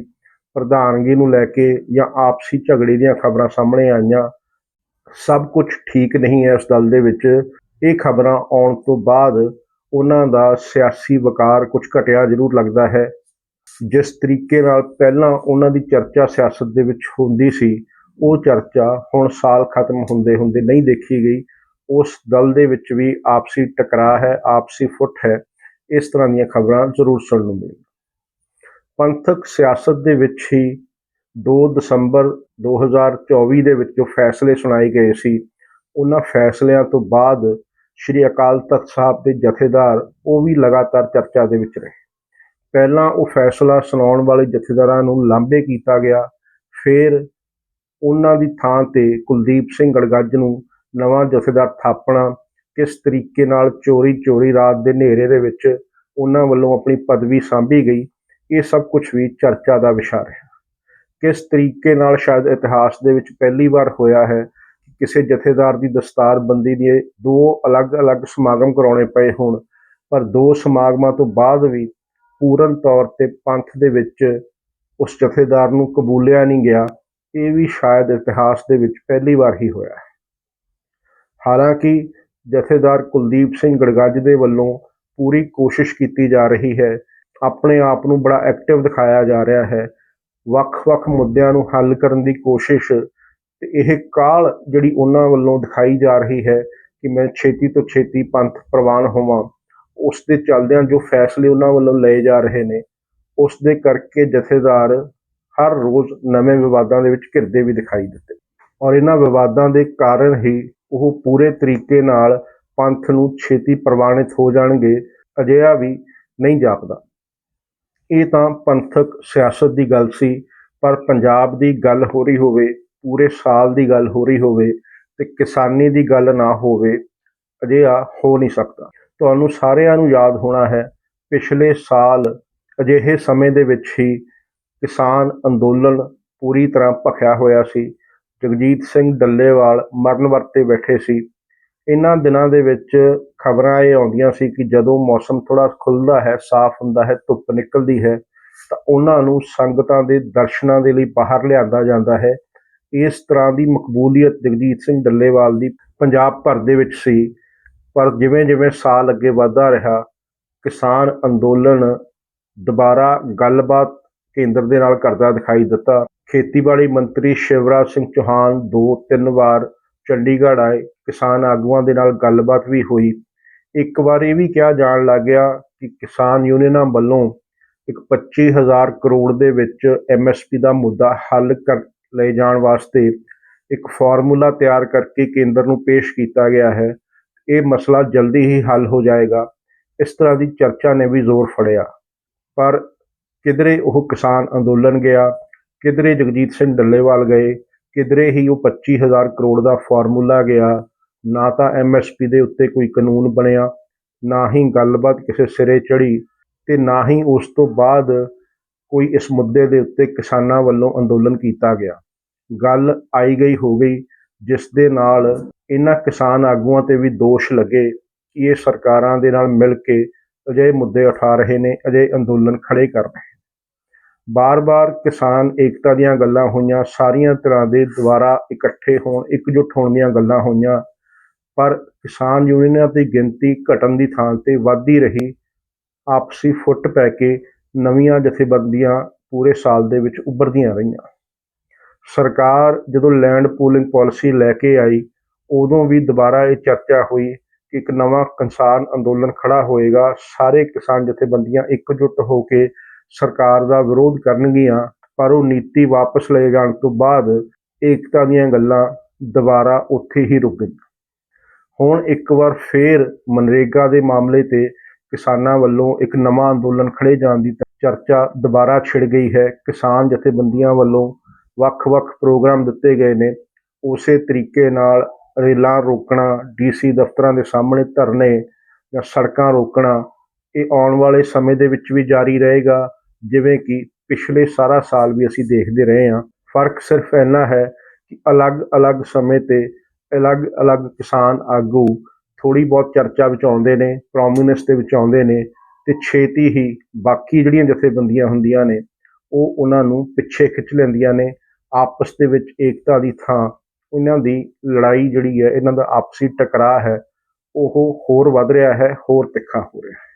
Speaker 1: ਪ੍ਰਧਾਨਗੀ ਨੂੰ ਲੈ ਕੇ ਜਾਂ ਆਪਸੀ ਝਗੜੇ ਦੀਆਂ ਖਬਰਾਂ ਸਾਹਮਣੇ ਆਈਆਂ। ਸਭ ਕੁਝ ਠੀਕ ਨਹੀਂ ਹੈ ਉਸ ਦਲ ਦੇ ਵਿੱਚ। ਇਹ ਖਬਰਾਂ ਆਉਣ ਤੋਂ ਬਾਅਦ ਉਹਨਾਂ ਦਾ ਸਿਆਸੀ ਵਕਾਰ ਕੁਝ ਘਟਿਆ ਜ਼ਰੂਰ ਲੱਗਦਾ ਹੈ। ਜਿਸ ਤਰੀਕੇ ਨਾਲ ਪਹਿਲਾਂ ਉਹਨਾਂ ਦੀ ਚਰਚਾ ਸਿਆਸਤ ਦੇ ਵਿੱਚ ਹੁੰਦੀ ਸੀ, ਉਹ ਚਰਚਾ ਹੁਣ ਸਾਲ ਖਤਮ ਹੁੰਦੇ ਹੁੰਦੇ ਨਹੀਂ ਦੇਖੀ ਗਈ। ਉਸ ਦਲ ਦੇ ਵਿੱਚ ਵੀ ਆਪਸੀ ਟਕਰਾਅ ਹੈ, ਆਪਸੀ ਫੁੱਟ ਹੈ। ਇਸ ਤਰ੍ਹਾਂ ਦੀਆਂ ਖਬਰਾਂ ਜ਼ਰੂਰ ਸੁਣਨ ਨੂੰ ਮਿਲੀਆਂ ਪੰਥਕ ਸਿਆਸਤ ਦੇ ਵਿੱਚ ਹੀ 2 ਦਸੰਬਰ 2024 ਦੇ ਵਿੱਚ ਜੋ ਫੈਸਲੇ ਸੁਣਾਏ ਗਏ ਸੀ, ਉਹਨਾਂ ਫੈਸਲਿਆਂ ਤੋਂ ਬਾਅਦ ਸ਼੍ਰੀ ਅਕਾਲ ਤਖਤ ਸਾਹਿਬ ਦੇ ਜਥੇਦਾਰ, ਉਹ ਵੀ ਲਗਾਤਾਰ ਚਰਚਾ ਦੇ ਵਿੱਚ ਰਹੇ। ਪਹਿਲਾਂ ਉਹ ਫੈਸਲਾ ਸੁਣਾਉਣ ਵਾਲੇ ਜਥੇਦਾਰਾਂ ਨੂੰ ਲਾਂਭੇ ਕੀਤਾ ਗਿਆ, ਫਿਰ ਉਹਨਾਂ ਦੀ ਥਾਂ ਤੇ ਕੁਲਦੀਪ ਸਿੰਘ ਗੜਗੱਜ ਨੂੰ ਨਵਾਂ ਜਥੇਦਾਰ ਥਾਪਣਾ, ਕਿਸ ਤਰੀਕੇ ਨਾਲ ਚੋਰੀ ਚੋਰੀ ਰਾਤ ਦੇ ਹਨੇਰੇ ਦੇ ਵਿੱਚ ਉਹਨਾਂ ਵੱਲੋਂ ਆਪਣੀ ਪਦਵੀ ਸਾਂਭੀ ਗਈ, ਇਹ ਸਭ ਕੁਝ ਵੀ ਚਰਚਾ ਦਾ ਵਿਸ਼ਾ ਰਿਹਾ। ਕਿਸ ਤਰੀਕੇ ਨਾਲ ਸ਼ਾਇਦ ਇਤਿਹਾਸ ਦੇ ਵਿੱਚ ਪਹਿਲੀ ਵਾਰ ਹੋਇਆ ਹੈ ਕਿਸੇ ਜਥੇਦਾਰ ਦੀ ਦਸਤਾਰਬੰਦੀ ਦੇ ਦੋ ਅਲੱਗ-ਅਲੱਗ ਸਮਾਗਮ ਕਰਾਉਣੇ ਪਏ ਹੋਣ, ਪਰ ਦੋ ਸਮਾਗਮਾਂ ਤੋਂ ਬਾਅਦ ਵੀ ਪੂਰਨ ਤੌਰ ਤੇ ਪੰਥ ਦੇ ਵਿੱਚ ਉਸ ਜਥੇਦਾਰ ਨੂੰ ਕਬੂਲਿਆ ਨਹੀਂ ਗਿਆ, ਇਹ ਵੀ ਸ਼ਾਇਦ ਇਤਿਹਾਸ ਦੇ ਵਿੱਚ ਪਹਿਲੀ ਵਾਰ ਹੀ ਹੋਇਆ ਹੈ। ਹਾਲਾਂਕਿ ਜਥੇਦਾਰ ਕੁਲਦੀਪ ਸਿੰਘ ਗੜਗੱਜ ਦੇ ਵੱਲੋਂ ਪੂਰੀ ਕੋਸ਼ਿਸ਼ ਕੀਤੀ ਜਾ ਰਹੀ ਹੈ, ਆਪਣੇ ਆਪ ਨੂੰ ਬੜਾ ਐਕਟਿਵ ਦਿਖਾਇਆ ਜਾ ਰਿਹਾ ਹੈ, ਵੱਖ-ਵੱਖ ਮੁੱਦਿਆਂ ਨੂੰ ਹੱਲ ਕਰਨ ਦੀ ਕੋਸ਼ਿਸ਼ ਤੇ ਇਹ ਕਾਲ ਜਿਹੜੀ ਉਹਨਾਂ ਵੱਲੋਂ ਦਿਖਾਈ ਜਾ ਰਹੀ ਹੈ ਕਿ ਮੈਂ ਛੇਤੀ ਤੋਂ ਛੇਤੀ ਪੰਥ ਪ੍ਰਵਾਨ ਹੋਵਾਂ ਉਸ ਦੇ ਚੱਲਦਿਆਂ ਜੋ ਫੈਸਲੇ ਉਹਨਾਂ ਵੱਲੋਂ ਲਏ ਜਾ ਰਹੇ ਨੇ ਉਸ ਦੇ ਕਰਕੇ ਜਥੇਦਾਰ ਹਰ ਰੋਜ਼ ਨਵੇਂ ਵਿਵਾਦਾਂ ਦੇ ਵਿੱਚ ਘਿਰਦੇ ਵੀ ਦਿਖਾਈ ਦਿੱਤੇ। ਔਰ ਇਹਨਾਂ ਵਿਵਾਦਾਂ ਦੇ ਕਾਰਨ ਹੀ ਉਹ ਪੂਰੇ ਤਰੀਕੇ ਨਾਲ ਪੰਥ ਨੂੰ ਛੇਤੀ ਪ੍ਰਵਾਨਿਤ ਹੋ ਜਾਣਗੇ, ਅਜਿਹਾ ਵੀ ਨਹੀਂ ਜਾਪਦਾ। ਇਹ ਤਾਂ ਪੰਥਕ ਸਿਆਸਤ ਦੀ ਗੱਲ ਸੀ, ਪਰ ਪੰਜਾਬ ਦੀ ਗੱਲ ਹੋ ਰਹੀ ਹੋਵੇ ਪੂਰੇ ਸਾਲ ਦੀ ਗੱਲ ਹੋ ਰਹੀ ਹੋਵੇ ਤੇ ਕਿਸਾਨੀ ਦੀ ਗੱਲ ਨਾ ਹੋਵੇ, ਅਜਿਹਾ ਹੋ ਨਹੀਂ ਸਕਦਾ। ਤੁਹਾਨੂੰ ਸਾਰਿਆਂ ਨੂੰ ਯਾਦ ਹੋਣਾ ਹੈ, ਪਿਛਲੇ ਸਾਲ ਅਜਿਹੇ ਸਮੇਂ ਦੇ ਵਿੱਚ ਹੀ ਕਿਸਾਨ ਅੰਦੋਲਨ ਪੂਰੀ ਤਰ੍ਹਾਂ ਭਖਿਆ ਹੋਇਆ ਸੀ। ਜਗਜੀਤ ਸਿੰਘ ਡੱਲੇਵਾਲ ਮਰਨ ਵਰਤੇ ਬੈਠੇ ਸੀ। ਇਹਨਾਂ ਦਿਨਾਂ ਦੇ ਵਿੱਚ ਖਬਰਾਂ ਇਹ ਆਉਂਦੀਆਂ ਸੀ ਕਿ ਜਦੋਂ ਮੌਸਮ ਥੋੜਾ ਖੁੱਲਦਾ ਹੈ, ਸਾਫ਼ ਹੁੰਦਾ ਹੈ, ਧੁੱਪ ਨਿਕਲਦੀ ਹੈ, ਤਾਂ ਉਹਨਾਂ ਨੂੰ ਸੰਗਤਾਂ ਦੇ ਦਰਸ਼ਨਾਂ ਦੇ ਲਈ ਬਾਹਰ ਲਿਆਂਦਾ ਜਾਂਦਾ ਹੈ। ਇਸ ਤਰ੍ਹਾਂ ਦੀ ਮਕਬੂਲੀਅਤ ਜਗਜੀਤ ਸਿੰਘ ਡੱਲੇਵਾਲ ਦੀ ਪੰਜਾਬ ਭਰ ਦੇ ਵਿੱਚ ਸੀ। ਪਰ ਜਿਵੇਂ ਜਿਵੇਂ ਸਾਲ ਅੱਗੇ ਵਧਦਾ ਰਿਹਾ, ਕਿਸਾਨ ਅੰਦੋਲਨ ਦੁਬਾਰਾ ਗੱਲਬਾਤ ਕੇਂਦਰ ਦੇ ਨਾਲ ਕਰਦਾ ਦਿਖਾਈ ਦਿੱਤਾ। ਖੇਤੀਬਾੜੀ ਮੰਤਰੀ ਸ਼ਿਵਰਾਜ ਸਿੰਘ ਚੌਹਾਨ ਦੋ ਤਿੰਨ ਵਾਰ ਚੰਡੀਗੜ੍ਹ ਆਏ। ਕਿਸਾਨ ਆਗੂਆਂ ਦੇ ਨਾਲ ਗੱਲਬਾਤ ਵੀ ਹੋਈ। ਇੱਕ ਵਾਰ ਇਹ ਵੀ ਕਿਹਾ ਜਾਣ ਲੱਗ ਗਿਆ ਕਿ ਕਿਸਾਨ ਯੂਨੀਅਨਾਂ ਵੱਲੋਂ ਇੱਕ 25000 ਕਰੋੜ ਦੇ ਵਿੱਚ ਐਮਐਸਪੀ ਦਾ ਮੁੱਦਾ ਹੱਲ ਕਰ ਲਏ ਜਾਣ ਵਾਸਤੇ ਇੱਕ ਫਾਰਮੂਲਾ ਤਿਆਰ ਕਰਕੇ ਕੇਂਦਰ ਨੂੰ ਪੇਸ਼ ਕੀਤਾ ਗਿਆ ਹੈ। ਇਹ ਮਸਲਾ ਜਲਦੀ ਹੀ ਹੱਲ ਹੋ ਜਾਏਗਾ। ਇਸ ਤਰ੍ਹਾਂ ਦੀ ਚਰਚਾ ਨੇ ਵੀ ਜ਼ੋਰ ਫੜਿਆ। ਪਰ ਕਿਧਰੇ ਉਹ ਕਿਸਾਨ ਅੰਦੋਲਨ ਗਿਆ, ਕਿਧਰੇ ਜਗਜੀਤ ਸਿੰਘ ਡੱਲੇਵਾਲ ਗਏ, ਕਿਧਰੇ ਹੀ ਉਹ 25000 ਕਰੋੜ ਦਾ ਫਾਰਮੂਲਾ ਗਿਆ, ਨਾ ਤਾਂ ਐਮਐਸਪੀ ਦੇ ਉੱਤੇ ਕੋਈ ਕਾਨੂੰਨ ਬਣਿਆ, ਨਾ ਹੀ ਗੱਲਬਾਤ ਕਿਸੇ ਸਿਰੇ ਚੜੀ ਤੇ ਨਾ ਹੀ ਉਸ ਤੋਂ ਬਾਅਦ ਕੋਈ ਇਸ ਮੁੱਦੇ ਦੇ ਉੱਤੇ ਕਿਸਾਨਾਂ ਵੱਲੋਂ ਅੰਦੋਲਨ ਕੀਤਾ ਗਿਆ। ਗੱਲ ਆਈ ਗਈ ਹੋ ਗਈ, ਜਿਸ ਦੇ ਨਾਲ ਇਹਨਾਂ ਕਿਸਾਨ ਆਗੂਆਂ ਤੇ ਵੀ ਦੋਸ਼ ਲੱਗੇ ਕਿ ਇਹ ਸਰਕਾਰਾਂ ਦੇ ਨਾਲ ਮਿਲ ਕੇ ਅਜਿਹੇ ਮੁੱਦੇ ਉਠਾ ਰਹੇ ਨੇ, ਅਜਿਹੇ ਅੰਦੋਲਨ ਖੜੇ ਕਰ ਰਹੇ ਬਾਰ-ਬਾਰ ਕਿਸਾਨ ਏਕਤਾ ਦੀਆਂ ਗੱਲਾਂ ਹੋਈਆਂ, ਸਾਰੀਆਂ ਤਰ੍ਹਾਂ ਦੇ ਦੁਆਰਾ ਇਕੱਠੇ ਹੋਣ, ਇਕਜੁੱਟ ਹੋਣ ਦੀਆਂ ਗੱਲਾਂ ਹੋਈਆਂ, ਪਰ ਕਿਸਾਨ ਯੂਨੀਅਨਾਂ ਦੀ ਗਿਣਤੀ ਘਟਣ ਦੀ ਥਾਂ ਤੇ ਵੱਧਦੀ ਰਹੀ। ਆਪਸੀ ਫੁੱਟ ਪੈ ਕੇ ਨਵੀਆਂ ਜਥੇਬੰਦੀਆਂ ਪੂਰੇ ਸਾਲ ਦੇ ਵਿੱਚ ਉੱਭਰਦੀਆਂ ਰਹੀਆਂ। ਸਰਕਾਰ ਜਦੋਂ ਲੈਂਡ ਪੂਲਿੰਗ ਪਾਲਿਸੀ ਲੈ ਕੇ ਆਈ, ਉਦੋਂ ਵੀ ਦੁਬਾਰਾ ਇਹ ਚਰਚਾ ਹੋਈ ਕਿ ਇੱਕ ਨਵਾਂ ਕਿਸਾਨ ਅੰਦੋਲਨ ਖੜਾ ਹੋਏਗਾ। ਸਾਰੇ ਕਿਸਾਨ ਜਥੇਬੰਦੀਆਂ ਇਕਜੁੱਟ ਹੋ ਕੇ ਸਰਕਾਰ ਦਾ ਵਿਰੋਧ ਕਰਨਗੀਆਂ, ਪਰ ਉਹ ਨੀਤੀ ਵਾਪਸ ਲਏ ਜਾਣ ਤੋਂ ਬਾਅਦ ਏਕਤਾ ਦੀਆਂ ਗੱਲਾਂ ਦੁਬਾਰਾ ਉੱਥੇ ਹੀ ਰੁਕ ਗਈਆਂ। ਹੁਣ ਇੱਕ ਵਾਰ ਫੇਰ ਮਨਰੇਗਾ ਦੇ ਮਾਮਲੇ ਤੇ ਕਿਸਾਨਾਂ ਵੱਲੋਂ ਇੱਕ ਨਵਾਂ ਅੰਦੋਲਨ ਖੜੇ ਜਾਣ ਦੀ ਚਰਚਾ ਦੁਬਾਰਾ ਛਿੜ ਗਈ ਹੈ। ਕਿਸਾਨ ਜਥੇਬੰਦੀਆਂ ਵੱਲੋਂ ਵੱਖ-ਵੱਖ ਪ੍ਰੋਗਰਾਮ ਦਿੱਤੇ ਗਏ ਨੇ। ਉਸੇ ਤਰੀਕੇ ਨਾਲ ਰੇਲਾਂ ਰੋਕਣਾ, ਡੀਸੀ ਦਫ਼ਤਰਾਂ ਦੇ ਸਾਹਮਣੇ ਧਰਨੇ ਜਾਂ ਸੜਕਾਂ ਰੋਕਣਾ, ਇਹ ਆਉਣ ਵਾਲੇ ਸਮੇਂ ਦੇ ਵਿੱਚ ਵੀ ਜਾਰੀ ਰਹੇਗਾ। ਜਿਵੇਂ ਕਿ ਪਿਛਲੇ ਸਾਰਾ ਸਾਲ ਵੀ ਅਸੀਂ ਦੇਖਦੇ ਰਹੇ ਹਾਂ। ਫ਼ਰਕ ਸਿਰਫ ਇੰਨਾ ਹੈ ਕਿ ਅਲੱਗ-ਅਲੱਗ ਸਮੇਂ ਤੇ ਅਲੱਗ-ਅਲੱਗ ਕਿਸਾਨ ਆਗੂ ਥੋੜੀ ਬਹੁਤ ਚਰਚਾ ਵਿੱਚ ਆਉਂਦੇ ਨੇ ਪ੍ਰੋਮਿਨੈਂਸ ਦੇ ਵਿੱਚ ਆਉਂਦੇ ਨੇ ਤੇ ਛੇਤੀ ਹੀ ਬਾਕੀ ਜਿਹੜੀਆਂ ਜਥੇਬੰਦੀਆਂ ਹੁੰਦੀਆਂ ਨੇ, ਉਹ ਉਹਨਾਂ ਨੂੰ ਪਿੱਛੇ ਖਿੱਚ ਲੈਂਦੀਆਂ ਨੇ, ਆਪਸ ਦੇ ਵਿੱਚ ਏਕਤਾ ਦੀ ਥਾਂ, ਇਹਨਾਂ ਦੀ ਲੜਾਈ ਜਿਹੜੀ ਹੈ, ਇਹਨਾਂ ਦਾ ਆਪਸੀ ਟਕਰਾਅ ਹੈ, ਉਹ ਹੋਰ ਵੱਧ ਰਿਹਾ ਹੈ, ਹੋਰ ਤਿੱਖਾ ਹੋ ਰਿਹਾ ਹੈ।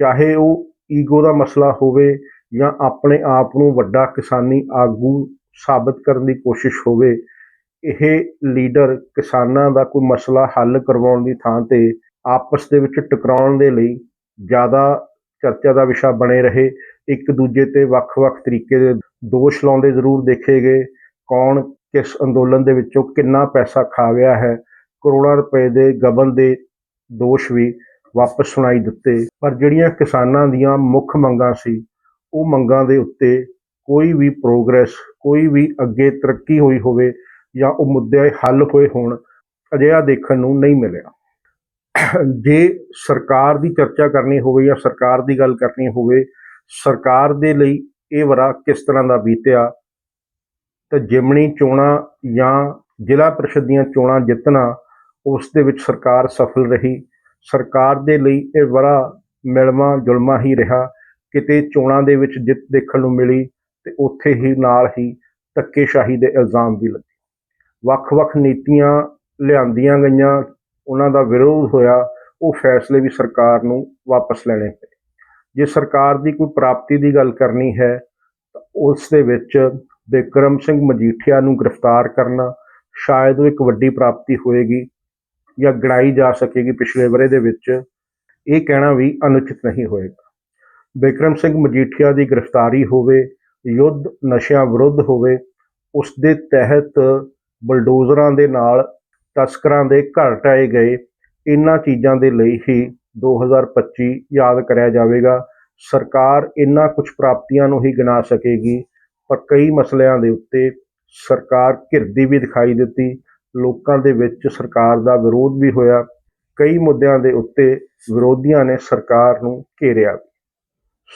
Speaker 1: ਚਾਹੇ ਉਹ ਈਗੋ ਦਾ ਮਸਲਾ ਹੋਵੇ ਜਾਂ ਆਪਣੇ ਆਪ ਨੂੰ ਵੱਡਾ ਕਿਸਾਨੀ ਆਗੂ ਸਾਬਤ ਕਰਨ ਦੀ ਕੋਸ਼ਿਸ਼ ਹੋਵੇ ਇਹ ਲੀਡਰ ਕਿਸਾਨਾਂ ਦਾ ਕੋਈ ਮਸਲਾ ਹੱਲ ਕਰਵਾਉਣ ਦੀ ਥਾਂ ਤੇ ਆਪਸ ਦੇ ਵਿੱਚ ਟਕਰਾਉਣ ਦੇ ਲਈ ਜ਼ਿਆਦਾ ਚਰਚਾ ਦਾ ਵਿਸ਼ਾ ਬਣੇ ਰਹੇ। ਇੱਕ ਦੂਜੇ ਤੇ ਵੱਖ-ਵੱਖ ਤਰੀਕੇ ਦੇ ਦੋਸ਼ ਲਾਉਂਦੇ ਜ਼ਰੂਰ ਦੇਖੇ ਗਏ। ਕੌਣ ਕਿਸ ਅੰਦੋਲਨ ਦੇ ਵਿੱਚੋਂ ਕਿੰਨਾ ਪੈਸਾ ਖਾ ਗਿਆ ਹੈ, ਕਰੋੜਾਂ ਰੁਪਏ ਦੇ ਗਬਨ ਦੇ ਦੋਸ਼ ਵੀ ਵਾਪਸ ਸੁਣਾਈ ਦਿੱਤੇ। ਪਰ ਜਿਹੜੀਆਂ ਕਿਸਾਨਾਂ ਦੀਆਂ ਮੁੱਖ ਮੰਗਾਂ ਸੀ, ਉਹ ਮੰਗਾਂ ਦੇ ਉੱਤੇ ਕੋਈ ਵੀ ਪ੍ਰੋਗਰੈਸ, ਕੋਈ ਵੀ ਅੱਗੇ ਤਰੱਕੀ ਹੋਈ ਹੋਵੇ ਜਾਂ ਉਹ ਮੁੱਦੇ ਹੱਲ ਹੋਏ ਹੋਣ, ਅਜਿਹਾ ਦੇਖਣ ਨੂੰ ਨਹੀਂ ਮਿਲਿਆ। ਜੇ ਸਰਕਾਰ ਦੀ ਚਰਚਾ ਕਰਨੀ ਹੋਵੇ ਜਾਂ ਸਰਕਾਰ ਦੀ ਗੱਲ ਕਰਨੀ ਹੋਵੇ, ਸਰਕਾਰ ਦੇ ਲਈ ਇਹ ਵਰਾ ਕਿਸ ਤਰ੍ਹਾਂ ਦਾ ਬੀਤਿਆ? ਤਾਂ ਜਿਮਣੀ ਚੋਣਾਂ ਜਾਂ ਜ਼ਿਲ੍ਹਾ ਪ੍ਰੀਸ਼ਦ ਦੀਆਂ ਚੋਣਾਂ ਜਿੱਤਣਾ, ਉਸ ਦੇ ਵਿੱਚ ਸਰਕਾਰ ਸਫਲ ਰਹੀ। ਸਰਕਾਰ ਦੇ ਲਈ ਇਹ ਬੜਾ ਮਿਲਵਾਂ ਜੁਲਮਾ ਹੀ ਰਿਹਾ। ਕਿਤੇ ਚੋਣਾਂ ਦੇ ਵਿੱਚ ਜਿੱਤ ਦੇਖਣ ਨੂੰ ਮਿਲੀ ਤੇ ਉੱਥੇ ਹੀ ਨਾਲ ਹੀ ਧੱਕੇਸ਼ਾਹੀ ਦੇ ਇਲਜ਼ਾਮ ਵੀ ਲੱਗੇ। ਵੱਖ-ਵੱਖ ਨੀਤੀਆਂ ਲਿਆਂਦੀਆਂ ਗਈਆਂ, ਉਹਨਾਂ ਦਾ ਵਿਰੋਧ ਹੋਇਆ, ਉਹ ਫੈਸਲੇ ਵੀ ਸਰਕਾਰ ਨੂੰ ਵਾਪਸ ਲੈਣੇ ਪਏ। ਜੇ ਸਰਕਾਰ ਦੀ ਕੋਈ ਪ੍ਰਾਪਤੀ ਦੀ ਗੱਲ ਕਰਨੀ ਹੈ, ਤਾਂ ਉਸ ਦੇ ਵਿੱਚ ਬਿਕਰਮ ਸਿੰਘ ਮਜੀਠੀਆ ਨੂੰ ਗ੍ਰਿਫਤਾਰ ਕਰਨਾ ਸ਼ਾਇਦ ਉਹ ਇੱਕ ਵੱਡੀ ਪ੍ਰਾਪਤੀ ਹੋਏਗੀ ਜਾਂ ਗਣਾਈ ਜਾ ਸਕੇਗੀ ਪਿਛਲੇ ਵਰੇ ਦੇ ਵਿੱਚ। ਇਹ ਕਹਿਣਾ ਵੀ ਅਨੁਚਿਤ ਨਹੀਂ ਹੋਏਗਾ। ਬਿਕਰਮ ਸਿੰਘ ਮਜੀਠੀਆ ਦੀ ਗ੍ਰਿਫਤਾਰੀ ਹੋਵੇ, ਯੁੱਧ ਨਸ਼ਿਆਂ ਵਿਰੁੱਧ ਹੋਵੇ, ਉਸ ਦੇ ਤਹਿਤ ਬਲਡੋਜ਼ਰਾਂ ਦੇ ਨਾਲ ਤਸਕਰਾਂ ਦੇ ਘਰ ਢਾਏ ਗਏ। ਇਹਨਾਂ ਚੀਜ਼ਾਂ ਦੇ ਲਈ ਹੀ 2025 ਯਾਦ ਕਰਿਆ ਜਾਵੇਗਾ। ਸਰਕਾਰ ਇਹਨਾਂ ਕੁਝ ਪ੍ਰਾਪਤੀਆਂ ਨੂੰ ਹੀ ਗਿਣਾ ਸਕੇਗੀ, ਪਰ ਕਈ ਮਸਲਿਆਂ ਦੇ ਉੱਤੇ ਸਰਕਾਰ ਘਿਰਦੀ ਵੀ ਦਿਖਾਈ ਦਿੱਤੀ। ਲੋਕਾਂ ਦੇ ਵਿੱਚ ਸਰਕਾਰ ਦਾ ਵਿਰੋਧ ਵੀ ਹੋਇਆ। ਕਈ ਮੁੱਦਿਆਂ ਦੇ ਉੱਤੇ ਵਿਰੋਧੀਆਂ ਨੇ ਸਰਕਾਰ ਨੂੰ ਘੇਰਿਆ।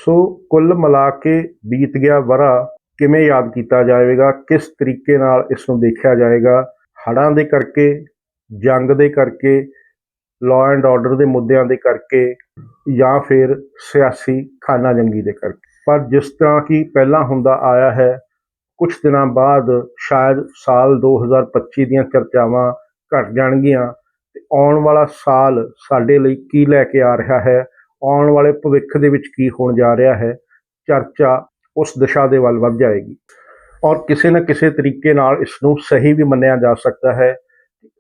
Speaker 1: ਸੋ ਕੁੱਲ ਮਿਲਾ ਕੇ ਬੀਤ ਗਿਆ ਵਰਾ ਕਿਵੇਂ ਯਾਦ ਕੀਤਾ ਜਾਵੇਗਾ, ਕਿਸ ਤਰੀਕੇ ਨਾਲ ਇਸ ਨੂੰ ਦੇਖਿਆ ਜਾਏਗਾ ਹੜ੍ਹਾਂ ਦੇ ਕਰਕੇ, ਜੰਗ ਦੇ ਕਰਕੇ ਲਾਅ ਐਂਡ ਆਰਡਰ ਦੇ ਮੁੱਦਿਆਂ ਦੇ ਕਰਕੇ ਜਾਂ ਫਿਰ ਸਿਆਸੀ ਖਾਨਾ ਜੰਗੀ ਦੇ ਕਰਕੇ। ਪਰ ਜਿਸ ਤਰ੍ਹਾਂ ਕਿ ਪਹਿਲਾਂ ਹੁੰਦਾ ਆਇਆ ਹੈ ਕੁਝ ਦਿਨਾਂ ਬਾਅਦ ਸ਼ਾਇਦ ਸਾਲ 2025 ਦੀਆਂ ਚਰਚਾਵਾਂ ਘਟ ਜਾਣਗੀਆਂ ਤੇ ਆਉਣ ਵਾਲਾ ਸਾਲ ਸਾਡੇ ਲਈ ਕੀ ਲੈ ਕੇ ਆ ਰਿਹਾ ਹੈ, ਆਉਣ ਵਾਲੇ ਭਵਿੱਖ ਦੇ ਵਿੱਚ ਕੀ ਹੋਣ ਜਾ ਰਿਹਾ ਹੈ, ਚਰਚਾ ਉਸ ਦਿਸ਼ਾ ਦੇ ਵੱਲ ਵੱਧ ਜਾਏਗੀ। ਔਰ ਕਿਸੇ ਨਾ ਕਿਸੇ ਤਰੀਕੇ ਨਾਲ ਇਸ ਨੂੰ ਸਹੀ ਵੀ ਮੰਨਿਆ ਜਾ ਸਕਦਾ ਹੈ।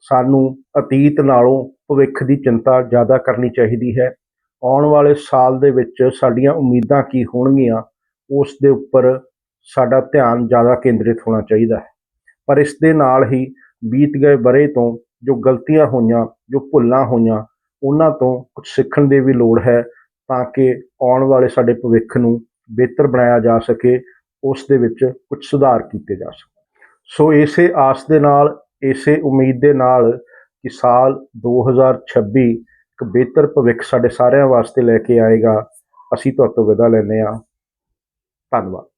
Speaker 1: ਸਾਨੂੰ ਅਤੀਤ ਨਾਲੋਂ ਭਵਿੱਖ ਦੀ ਚਿੰਤਾ ਜ਼ਿਆਦਾ ਕਰਨੀ ਚਾਹੀਦੀ ਹੈ। ਆਉਣ ਵਾਲੇ ਸਾਲ ਦੇ ਵਿੱਚ ਸਾਡੀਆਂ ਉਮੀਦਾਂ ਕੀ ਹੋਣਗੀਆਂ, ਉਸ ਦੇ ਉੱਪਰ ਸਾਡਾ ਧਿਆਨ ਜ਼ਿਆਦਾ ਕੇਂਦਰਿਤ ਹੋਣਾ ਚਾਹੀਦਾ ਹੈ। ਪਰ ਇਸ ਦੇ ਨਾਲ ਹੀ ਬੀਤ ਗਏ ਬਰੇ ਤੋਂ ਜੋ ਗਲਤੀਆਂ ਹੋਈਆਂ, ਜੋ ਭੁੱਲਾਂ ਹੋਈਆਂ, ਉਹਨਾਂ ਤੋਂ ਕੁਝ ਸਿੱਖਣ ਦੀ ਵੀ ਲੋੜ ਹੈ ਤਾਂ ਕਿ ਆਉਣ ਵਾਲੇ ਸਾਡੇ ਭਵਿੱਖ ਨੂੰ ਬਿਹਤਰ ਬਣਾਇਆ ਜਾ ਸਕੇ, ਉਸ ਦੇ ਵਿੱਚ ਕੁਝ ਸੁਧਾਰ ਕੀਤੇ ਜਾ ਸਕਣ। ਸੋ ਇਸੇ ਆਸ ਦੇ ਨਾਲ, ਇਸੇ ਉਮੀਦ ਦੇ ਨਾਲ ਕਿ ਸਾਲ 2026 ਇੱਕ ਬਿਹਤਰ ਭਵਿੱਖ ਸਾਡੇ ਸਾਰਿਆਂ ਵਾਸਤੇ ਲੈ ਕੇ ਆਏਗਾ, ਅਸੀਂ ਤੁਹਾਡੇ ਤੋਂ ਵਿਦਾ ਲੈਂਦੇ ਹਾਂ। ਧੰਨਵਾਦ।